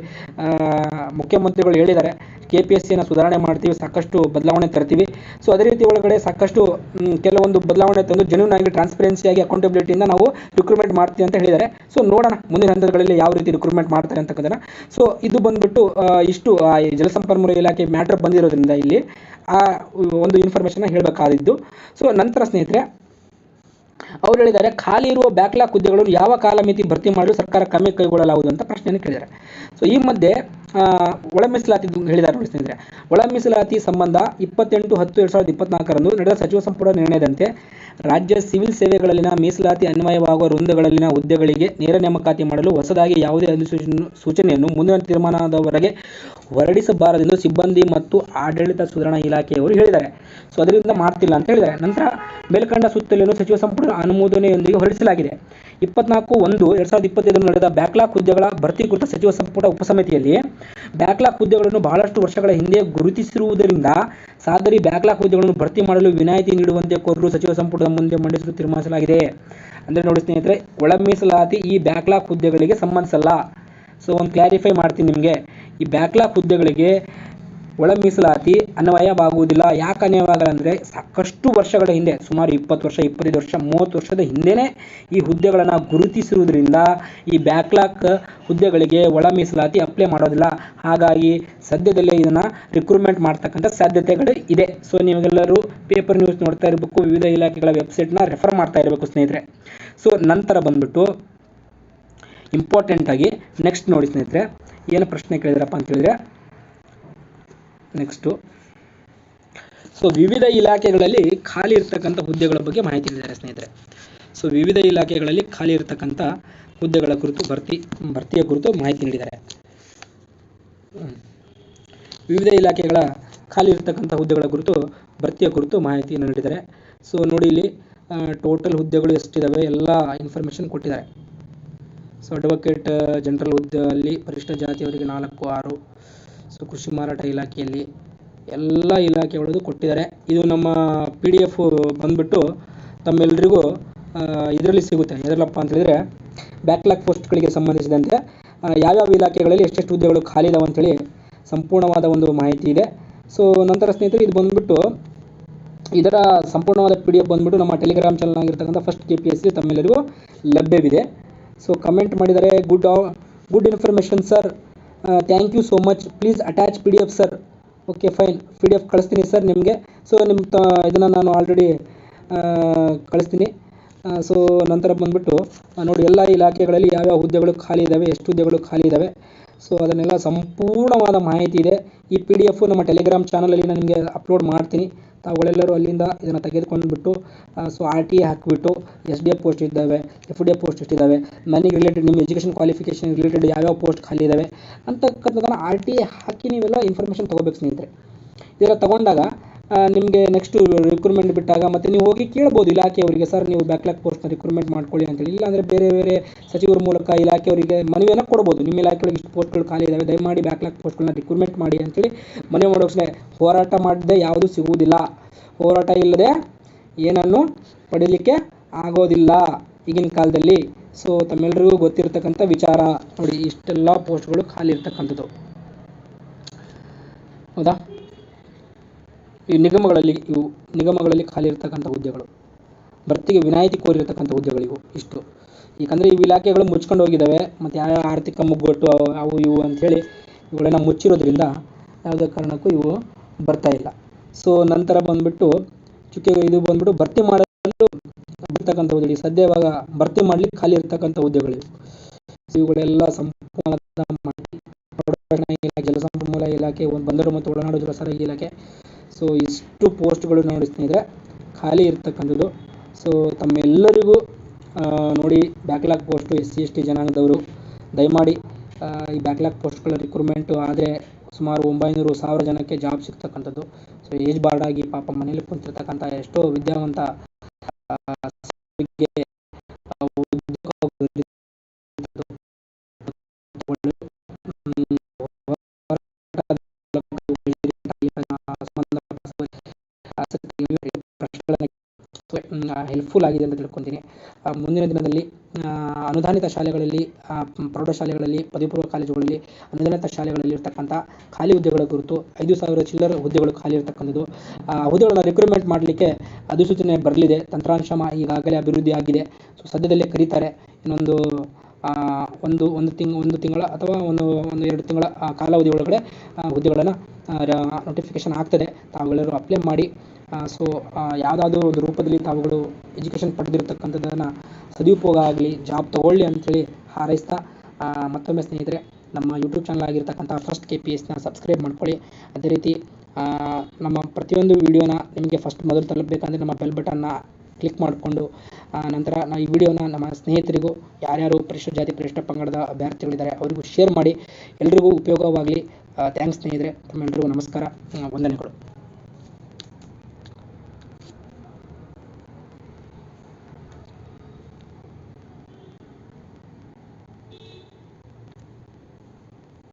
A: ಮುಖ್ಯಮಂತ್ರಿಗಳು ಹೇಳಿದ್ದಾರೆ ಕೆ ಪಿ ಎಸ್ ಸಿಯನ್ನು ಸುಧಾರಣೆ ಮಾಡ್ತೀವಿ, ಸಾಕಷ್ಟು ಬದಲಾವಣೆ ತರ್ತೀವಿ. ಸೊ ಅದೇ ರೀತಿ ಒಳಗಡೆ ಸಾಕಷ್ಟು ಕೆಲವೊಂದು ಬದಲಾವಣೆ ತಂದು ಜೆನ್ಯೂನ್ ಆಗಿ ಟ್ರಾನ್ಸ್ಪರೆನ್ಸಿಯಾಗಿ ಅಕೌಂಟಬಿಲಿಟಿಯಿಂದ ನಾವು ರಿಕ್ರೂಟ್ಮೆಂಟ್ ಮಾಡ್ತೀವಿ ಅಂತ ಹೇಳಿದ್ದಾರೆ. ಸೊ ನೋಡೋಣ, ಮುಂದಿನ ಹಂತಗಳಲ್ಲಿ ಯಾವ ರೀತಿ ರಿಕ್ರೂಟ್ಮೆಂಟ್ ಮಾಡ್ತಾರೆ ಅಂತಕ್ಕಂಥ ಸೊ ಇದು ಬಂದ್ಬಿಟ್ಟು ಇಷ್ಟು ಜಲಸಂಪನ್ಮೂಲ ಇಲಾಖೆ ಮ್ಯಾಟ್ರ್ ಬಂದಿರೋದ್ರಿಂದ ಇಲ್ಲಿ, ಆ, ಒಂದು ಇನ್ಫಾರ್ಮೇಷನ್ನ ಹೇಳಬೇಕಾದಿದ್ದು. ಸೊ ನಂತರ ಸ್ನೇಹಿತರೆ ಅವ್ರು ಹೇಳಿದ್ದಾರೆ, ಖಾಲಿ ಇರುವ ಬ್ಯಾಕ್ಲಾಗ್ ಹುದ್ದೆಗಳನ್ನು ಯಾವ ಕಾಲಮಿತಿ ಭರ್ತಿ ಮಾಡಲು ಸರ್ಕಾರ ಕ್ರಮ ಕೈಗೊಳ್ಳಲಾಗುವುದು ಅಂತ ಪ್ರಶ್ನೆಯನ್ನು ಕೇಳಿದ್ದಾರೆ. ಸೊ ಈ ಮಧ್ಯೆ ಒಳ ಮೀಸಲಾತಿ ಹೇಳಿದ್ದಾರೆ ನೋಡಿ ಸ್ನೇಹಿತರೆ. ಒಳ ಸಂಬಂಧ ಇಪ್ಪತ್ತೆಂಟು ಹತ್ತು ಎರಡು ಸಾವಿರದ ಇಪ್ಪತ್ನಾಲ್ಕರಂದು ನಡೆದ ಸಚಿವ ಸಂಪುಟ ನಿರ್ಣಯದಂತೆ ರಾಜ್ಯ ಸಿವಿಲ್ ಸೇವೆಗಳಲ್ಲಿನ ಮೀಸಲಾತಿ ಅನ್ವಯವಾಗುವ ವೃಂದಗಳಲ್ಲಿನ ಹುದ್ದೆಗಳಿಗೆ ನೇರ ನೇಮಕಾತಿ ಮಾಡಲು ಹೊಸದಾಗಿ ಯಾವುದೇ ಅಧಿಸೂಚನೆ, ಸೂಚನೆಯನ್ನು ಮುಂದಿನ ತೀರ್ಮಾನದವರೆಗೆ ಹೊರಡಿಸಬಾರದೆಂದು ಸಿಬ್ಬಂದಿ ಮತ್ತು ಆಡಳಿತ ಸುಧಾರಣಾ ಇಲಾಖೆಯವರು ಹೇಳಿದ್ದಾರೆ. ಸೊ, ಅದರಿಂದ ಮಾಡ್ತಿಲ್ಲ ಅಂತ ಹೇಳಿದ್ದಾರೆ. ನಂತರ ಮೇಲ್ಕಂಡ ಸುತ್ತಲಿನ ಸಚಿವ ಸಂಪುಟ ಅನುಮೋದನೆಯೊಂದಿಗೆ ಹೊರಡಿಸಲಾಗಿದೆ. ಇಪ್ಪತ್ನಾಲ್ಕು ಒಂದು ಎರಡ್ ಸಾವಿರದ ಇಪ್ಪತ್ತೈದರಲ್ಲಿ ನಡೆದ ಬ್ಯಾಕ್ಲಾಗ್ ಹುದ್ದೆಗಳ ಭರ್ತಿ ಕುರಿತ ಸಚಿವ ಸಂಪುಟ ಉಪಸಮಿತಿಯಲ್ಲಿ ಬ್ಯಾಕ್ಲಾಗ್ ಹುದ್ದೆಗಳನ್ನು ಬಹಳಷ್ಟು ವರ್ಷಗಳ ಹಿಂದೆ ಗುರುತಿಸಿರುವುದರಿಂದ ಸಾದರಿ ಬ್ಯಾಕ್ಲಾಗ್ ಹುದ್ದೆಗಳನ್ನು ಭರ್ತಿ ಮಾಡಲು ವಿನಾಯಿತಿ ನೀಡುವಂತೆ ಕೋರಲು ಸಚಿವ ಸಂಪುಟದ ಮುಂದೆ ಮಂಡಿಸಲು ತೀರ್ಮಾನಿಸಲಾಗಿದೆ. ಅಂದರೆ ನೋಡಿ ಸ್ನೇಹಿತರೆ ಒಳ ಮೀಸಲಾತಿ ಈ ಬ್ಯಾಕ್ಲಾಗ್ ಹುದ್ದೆಗಳಿಗೆ ಸಂಬಂಧಿಸಲ್ಲ. ಸೊ, ಒಂದು ಕ್ಲಾರಿಫೈ ಮಾಡ್ತೀನಿ ನಿಮಗೆ. ಈ ಬ್ಯಾಕ್ಲಾಗ್ ಹುದ್ದೆಗಳಿಗೆ ಒಳ ಮೀಸಲಾತಿ ಅನ್ವಯವಾಗುವುದಿಲ್ಲ. ಯಾಕೆ ಅನ್ವಯವಾಗಲ್ಲ ಸಾಕಷ್ಟು ವರ್ಷಗಳ ಹಿಂದೆ, ಸುಮಾರು ಇಪ್ಪತ್ತು ವರ್ಷ, ಇಪ್ಪತ್ತೈದು ವರ್ಷ, ಮೂವತ್ತು ವರ್ಷದ ಹಿಂದೆನೇ ಈ ಹುದ್ದೆಗಳನ್ನು ಗುರುತಿಸಿರುವುದರಿಂದ ಈ ಬ್ಯಾಕ್ಲಾಕ್ ಹುದ್ದೆಗಳಿಗೆ ಒಳ ಮೀಸಲಾತಿ ಅಪ್ಲೈ ಮಾಡೋದಿಲ್ಲ. ಹಾಗಾಗಿ ಸದ್ಯದಲ್ಲೇ ಇದನ್ನು ರಿಕ್ರೂಟ್ಮೆಂಟ್ ಮಾಡ್ತಕ್ಕಂಥ ಸಾಧ್ಯತೆಗಳು ಇದೆ. ಸೊ ನೀವೆಲ್ಲರೂ ಪೇಪರ್ ನ್ಯೂಸ್ ನೋಡ್ತಾ ಇರಬೇಕು, ವಿವಿಧ ಇಲಾಖೆಗಳ ವೆಬ್ಸೈಟ್ನ ರೆಫರ್ ಮಾಡ್ತಾ ಇರಬೇಕು ಸ್ನೇಹಿತರೆ. ಸೊ ನಂತರ ಬಂದ್ಬಿಟ್ಟು ಇಂಪಾರ್ಟೆಂಟ್ ಆಗಿ ನೆಕ್ಸ್ಟ್ ನೋಡಿ ಸ್ನೇಹಿತರೆ. ಏನು ಪ್ರಶ್ನೆ ಕೇಳಿದ್ರಪ್ಪ ಅಂತ ಹೇಳಿದ್ರೆ ನೆಕ್ಸ್ಟು ಸೊ ವಿವಿಧ ಇಲಾಖೆಗಳಲ್ಲಿ ಖಾಲಿ ಇರ್ತಕ್ಕಂಥ ಹುದ್ದೆಗಳ ಬಗ್ಗೆ ಮಾಹಿತಿ ನೀಡಿದ್ದಾರೆ ಸ್ನೇಹಿತರೆ. ಸೊ ವಿವಿಧ ಇಲಾಖೆಗಳಲ್ಲಿ ಖಾಲಿ ಇರ್ತಕ್ಕಂಥ ಹುದ್ದೆಗಳ ಕುರಿತು ಭರ್ತಿ, ಭರ್ತಿಯ ಕುರಿತು ಮಾಹಿತಿ ನೀಡಿದ್ದಾರೆ. ವಿವಿಧ ಇಲಾಖೆಗಳ ಖಾಲಿ ಇರ್ತಕ್ಕಂಥ ಹುದ್ದೆಗಳ ಕುರಿತು, ಭರ್ತಿಯ ಕುರಿತು ಮಾಹಿತಿಯನ್ನು ನೀಡಿದ್ದಾರೆ. ಸೊ ನೋಡಿ ಇಲ್ಲಿ ಟೋಟಲ್ ಹುದ್ದೆಗಳು ಎಷ್ಟಿದ್ದಾವೆ ಎಲ್ಲ ಇನ್ಫಾರ್ಮೇಷನ್ ಕೊಟ್ಟಿದ್ದಾರೆ. ಸೊ ಅಡ್ವೊಕೇಟ್ ಜನರಲ್ ಹುದ್ದೆಯಲ್ಲಿ ಪರಿಶಿಷ್ಟ ಜಾತಿಯವರಿಗೆ ನಾಲ್ಕು, ಆರು. ಸೊ ಕೃಷಿ ಮಾರಾಟ ಇಲಾಖೆಯಲ್ಲಿ ಎಲ್ಲ ಇಲಾಖೆಗಳದ್ದು ಕೊಟ್ಟಿದ್ದಾರೆ. ಇದು ನಮ್ಮ ಪಿ ಡಿ ಎಫ್ ಬಂದುಬಿಟ್ಟು ತಮ್ಮೆಲ್ಲರಿಗೂ ಇದರಲ್ಲಿ ಸಿಗುತ್ತೆ. ಎದರಲ್ಲಪ್ಪ ಅಂತ ಹೇಳಿದ್ರೆ ಬ್ಯಾಕ್ಲಾಗ್ ಪೋಸ್ಟ್ಗಳಿಗೆ ಸಂಬಂಧಿಸಿದಂತೆ ಯಾವ್ಯಾವ ಇಲಾಖೆಗಳಲ್ಲಿ ಎಷ್ಟೆಷ್ಟು ಹುದ್ದೆಗಳು ಖಾಲಿ ಇದಾವೆ ಅಂತೇಳಿ ಸಂಪೂರ್ಣವಾದ ಒಂದು ಮಾಹಿತಿ ಇದೆ. ಸೊ ನಂತರ ಸ್ನೇಹಿತರೆ, ಇದು ಬಂದುಬಿಟ್ಟು ಇದರ ಸಂಪೂರ್ಣವಾದ ಪಿ ಡಿ ಎಫ್ ಬಂದುಬಿಟ್ಟು ನಮ್ಮ ಟೆಲಿಗ್ರಾಮ್ ಚಾನಲ್ ಆಗಿರ್ತಕ್ಕಂಥ first K P S C ತಮ್ಮೆಲ್ಲರಿಗೂ ಲಭ್ಯವಿದೆ. ಸೊ ಕಮೆಂಟ್ ಮಾಡಿದ್ದಾರೆ good good information sir thank you so much please attach P D F sir okay fine P D F ಕಳಿಸ್ತೀನಿ sir ನಿಮಗೆ. So ನಿಮ್ಮ ತ, ಇದನ್ನು ನಾನು ಆಲ್ರೆಡಿ ಕಳಿಸ್ತೀನಿ. ಸೊ ನಂತರ ಬಂದ್ಬಿಟ್ಟು ನೋಡಿ, ಎಲ್ಲ ಇಲಾಖೆಗಳಲ್ಲಿ ಯಾವ್ಯಾವ ಹುದ್ದೆಗಳು ಖಾಲಿ ಇದ್ದಾವೆ ಎಷ್ಟು ಹುದ್ದೆಗಳು ಖಾಲಿ ಇದ್ದಾವೆ ಸೊ ಅದನ್ನೆಲ್ಲ ಸಂಪೂರ್ಣವಾದ ಮಾಹಿತಿ ಇದೆ. ಈ ಪಿ ಡಿ ಎಫ್ ನಮ್ಮ ಟೆಲಿಗ್ರಾಮ್ ಚಾನಲಲ್ಲಿ ನಾನು ನಿಮಗೆ ಅಪ್ಲೋಡ್ ಮಾಡ್ತೀನಿ. ತಾವುಗಳೆಲ್ಲರೂ ಅಲ್ಲಿಂದ ಇದನ್ನು ತೆಗೆದುಕೊಂಡ್ಬಿಟ್ಟು ಸೊ ಆರ್ ಟಿ ಹಾಕಿಬಿಟ್ಟು ಎಸ್ ಡಿ ಎಫ್ ಪೋಸ್ಟ್ ಇದ್ದಾವೆ ಎಫ್ ಡಿ ಎಫ್ ಪೋಸ್ಟ್ ಎಷ್ಟಿದ್ದಾವೆ ನನಗೆ ರಿಲೇಟೆಡ್ ನಿಮ್ಮ ಎಜುಕೇಷನ್ ಕ್ವಾಲಿಫಿಕೇಷನ್ ರಿಲೇಟೆಡ್ ಯಾವ್ಯಾವ ಪೋಸ್ಟ್ ಖಾಲಿ ಇದ್ದಾವೆ, ಅಂತಕ್ಕಂಥದ್ದನ್ನು ಆರ್ ಟಿ ಹಾಕಿ ನೀವೆಲ್ಲ ಇನ್ಫಾರ್ಮೇಷನ್ ತೊಗೋಬೇಕು ಸ್ನೇಹಿತರೆ. ಇದೆಲ್ಲ ತಗೊಂಡಾಗ ನಿಮಗೆ ನೆಕ್ಸ್ಟ್ ರಿಕ್ರೂಟ್ಮೆಂಟ್ ಬಿಟ್ಟಾಗ ಮತ್ತೆ ನೀವು ಹೋಗಿ ಕೇಳ್ಬೋದು ಇಲಾಖೆಯವರಿಗೆ, ಸರ್, ನೀವು ಬ್ಯಾಕ್ಲಾಗ್ ಪೋಸ್ಟ್ನ ರಿಕ್ರೂಟ್ಮೆಂಟ್ ಮಾಡ್ಕೊಳ್ಳಿ ಅಂತೇಳಿ. ಇಲ್ಲಾಂದರೆ ಬೇರೆ ಬೇರೆ ಸಚಿವರ ಮೂಲಕ ಇಲಾಖೆಯವರಿಗೆ ಮನವಿಯನ್ನು ಕೊಡ್ಬೋದು. ನಿಮ್ಮ ಇಲಾಖೆಯೊಳಗೆ ಇಷ್ಟು ಪೋಸ್ಟ್ಗಳು ಖಾಲಿ ಇದ್ದಾವೆ ದಯಮಾಡಿ ಬ್ಯಾಕ್ಲಾಗ್ ಪೋಸ್ಟ್ಗಳನ್ನ ರಿಕ್ರೂಟ್ಮೆಂಟ್ ಮಾಡಿ ಅಂತೇಳಿ ಮನವಿ ಮಾಡೋಕ್ಕೆ ಹೋರಾಟ ಮಾಡದೆ ಯಾವುದೂ ಸಿಗುವುದಿಲ್ಲ. ಹೋರಾಟ ಇಲ್ಲದೆ ಏನನ್ನು ಪಡೀಲಿಕ್ಕೆ ಆಗೋದಿಲ್ಲ ಈಗಿನ ಕಾಲದಲ್ಲಿ. ಸೊ ತಮ್ಮೆಲ್ಲರಿಗೂ ಗೊತ್ತಿರತಕ್ಕಂಥ ವಿಚಾರ ನೋಡಿ, ಇಷ್ಟೆಲ್ಲ ಪೋಸ್ಟ್ಗಳು ಖಾಲಿ ಇರ್ತಕ್ಕಂಥದ್ದು. ಹೌದಾ? ಈ ನಿಗಮಗಳಲ್ಲಿ ಇವು ನಿಗಮಗಳಲ್ಲಿ ಖಾಲಿ ಇರ್ತಕ್ಕಂಥ ಹುದ್ದೆಗಳು. ಭರ್ತಿಗೆ ವಿನಾಯಿತಿ ಕೋರಿರ್ತಕ್ಕಂಥ ಹುದ್ದೆಗಳಿವು ಇಷ್ಟು. ಯಾಕಂದರೆ ಇವು ಇಲಾಖೆಗಳು ಮುಚ್ಕೊಂಡು ಹೋಗಿದ್ದಾವೆ, ಮತ್ತು ಯಾವ ಆರ್ಥಿಕ ಮುಗ್ಗಟ್ಟು ಅವು ಇವು ಅಂಥೇಳಿ ಇವುಗಳನ್ನ ಮುಚ್ಚಿರೋದ್ರಿಂದ ಯಾವುದೇ ಕಾರಣಕ್ಕೂ ಇವು ಬರ್ತಾ ಇಲ್ಲ. ಸೊ ನಂತರ ಬಂದ್ಬಿಟ್ಟು ಚುಕ್ಕೆ ಇದು ಬಂದ್ಬಿಟ್ಟು ಭರ್ತಿ ಮಾಡಲು ಬರ್ತಕ್ಕಂಥ ಹುದ್ದೆಗಳು ಸದ್ಯ ಇವಾಗ ಭರ್ತಿ ಮಾಡಲಿಕ್ಕೆ ಖಾಲಿ ಇರತಕ್ಕಂಥ ಹುದ್ದೆಗಳಿವು ಇವುಗಳೆಲ್ಲ ಸಂಪೂರ್ಣ ಜಲಸಂಪನ್ಮೂಲ ಇಲಾಖೆ, ಒಂದು ಬಂದರು ಮತ್ತು ಒಳನಾಡು ಜಲಸಾರಿಗೆ ಇಲಾಖೆ ಸೊ ಇಷ್ಟು ಪೋಸ್ಟ್ಗಳು ನೋಡಿ ಸ್ನೇಹಿತರೆ ಖಾಲಿ ಇರ್ತಕ್ಕಂಥದ್ದು. ಸೊ ತಮ್ಮೆಲ್ಲರಿಗೂ ನೋಡಿ backlog post S C, S T ಜನಾಂಗದವರು, ದಯಮಾಡಿ ಈ ಬ್ಯಾಕ್ಲಾಗ್ ಪೋಸ್ಟ್ಗಳ ರಿಕ್ರೂಟ್ಮೆಂಟು ಆದರೆ ಸುಮಾರು ಒಂಬೈನೂರು ಸಾವಿರ ಜನಕ್ಕೆ ಜಾಬ್ ಸಿಗ್ತಕ್ಕಂಥದ್ದು. ಸೊ ಏಜ್ ಬಾರ್ಡ್ ಆಗಿ ಪಾಪ ಮನೇಲಿ ಕುಂತಿರ್ತಕ್ಕಂಥ ಎಷ್ಟೋ ವಿದ್ಯಾವಂತ ಹೆಲ್ಪ್ಫುಲ್ ಆಗಿದೆ ಅಂತ ತಿಳ್ಕೊತೀನಿ. ಮುಂದಿನ ದಿನದಲ್ಲಿ ಅನುದಾನಿತ ಶಾಲೆಗಳಲ್ಲಿ ಪ್ರೌಢಶಾಲೆಗಳಲ್ಲಿ ಪದವಿ ಪೂರ್ವ ಕಾಲೇಜುಗಳಲ್ಲಿ, ಅನುದಾನಿತ ಶಾಲೆಗಳಲ್ಲಿ ಇರ್ತಕ್ಕಂಥ ಖಾಲಿ ಹುದ್ದೆಗಳ ಕುರಿತು ಐದು ಸಾವಿರ ಚಿಲ್ಲರೆ ಹುದ್ದೆಗಳು ಖಾಲಿ ಇರ್ತಕ್ಕಂಥದ್ದು ಹುದ್ದೆಗಳನ್ನು ರಿಕ್ರೂಟ್ಮೆಂಟ್ ಮಾಡಲಿಕ್ಕೆ ಅಧಿಸೂಚನೆ ಬರಲಿದೆ. ತಂತ್ರಾಂಶ ಈಗಾಗಲೇ ಅಭಿವೃದ್ಧಿ ಆಗಿದೆ. ಸೊ ಸದ್ಯದಲ್ಲೇ ಕರೀತಾರೆ. ಇನ್ನೊಂದು ಒಂದು ಒಂದು ತಿಂಗ್, ಒಂದು ತಿಂಗಳ ಅಥವಾ ಒಂದು ಒಂದು ಎರಡು ತಿಂಗಳ ಕಾಲಾವಧಿ ಒಳಗಡೆ ಹುದ್ದೆಗಳನ್ನು ನೋಟಿಫಿಕೇಶನ್ ಆಗ್ತದೆ. ತಾವೆಲ್ಲರೂ ಅಪ್ಲೈ ಮಾಡಿ. ಸೊ ಯಾವುದಾದ್ರೂ ಒಂದು ರೂಪದಲ್ಲಿ ತಾವುಗಳು ಎಜುಕೇಷನ್ ಪಡೆದಿರ್ತಕ್ಕಂಥದ್ದನ್ನು ಸದುಪಯೋಗ ಆಗಲಿ ಜಾಬ್ ತಗೊಳ್ಳಿ ಅಂಥೇಳಿ ಹಾರೈಸ್ತಾ ಮತ್ತೊಮ್ಮೆ ಸ್ನೇಹಿತರೆ, ನಮ್ಮ ಯೂಟ್ಯೂಬ್ ಚಾನಲ್ ಆಗಿರ್ತಕ್ಕಂಥ ಫಸ್ಟ್ ಕೆ ಪಿ ಎಸ್ನ ಸಬ್ಸ್ಕ್ರೈಬ್ ಮಾಡ್ಕೊಳ್ಳಿ. ಅದೇ ರೀತಿ ನಮ್ಮ ಪ್ರತಿಯೊಂದು ವಿಡಿಯೋನ ನಿಮಗೆ ಫಸ್ಟ್ ಮೊದಲು ತಲುಪಬೇಕಂದ್ರೆ ನಮ್ಮ ಬೆಲ್ ಬಟನ್ನ ಕ್ಲಿಕ್ ಮಾಡಿಕೊಂಡು ನಂತರ ನಾವು ಈ ವಿಡಿಯೋನ ನಮ್ಮ ಸ್ನೇಹಿತರಿಗೂ, ಯಾರ್ಯಾರು ಪರಿಶಿಷ್ಟ ಜಾತಿ ಪರಿಶಿಷ್ಟ ಪಂಗಡದ ಅಭ್ಯರ್ಥಿಗಳಿದ್ದಾರೆ, ಅವರಿಗೂ ಶೇರ್ ಮಾಡಿ. ಎಲ್ರಿಗೂ ಉಪಯೋಗವಾಗಲಿ. ಥ್ಯಾಂಕ್ಸ್ ಸ್ನೇಹಿತರೆ. ತಮ್ಮೆಲ್ಲರಿಗೂ ನಮಸ್ಕಾರ. ವಂದನೆಗಳು.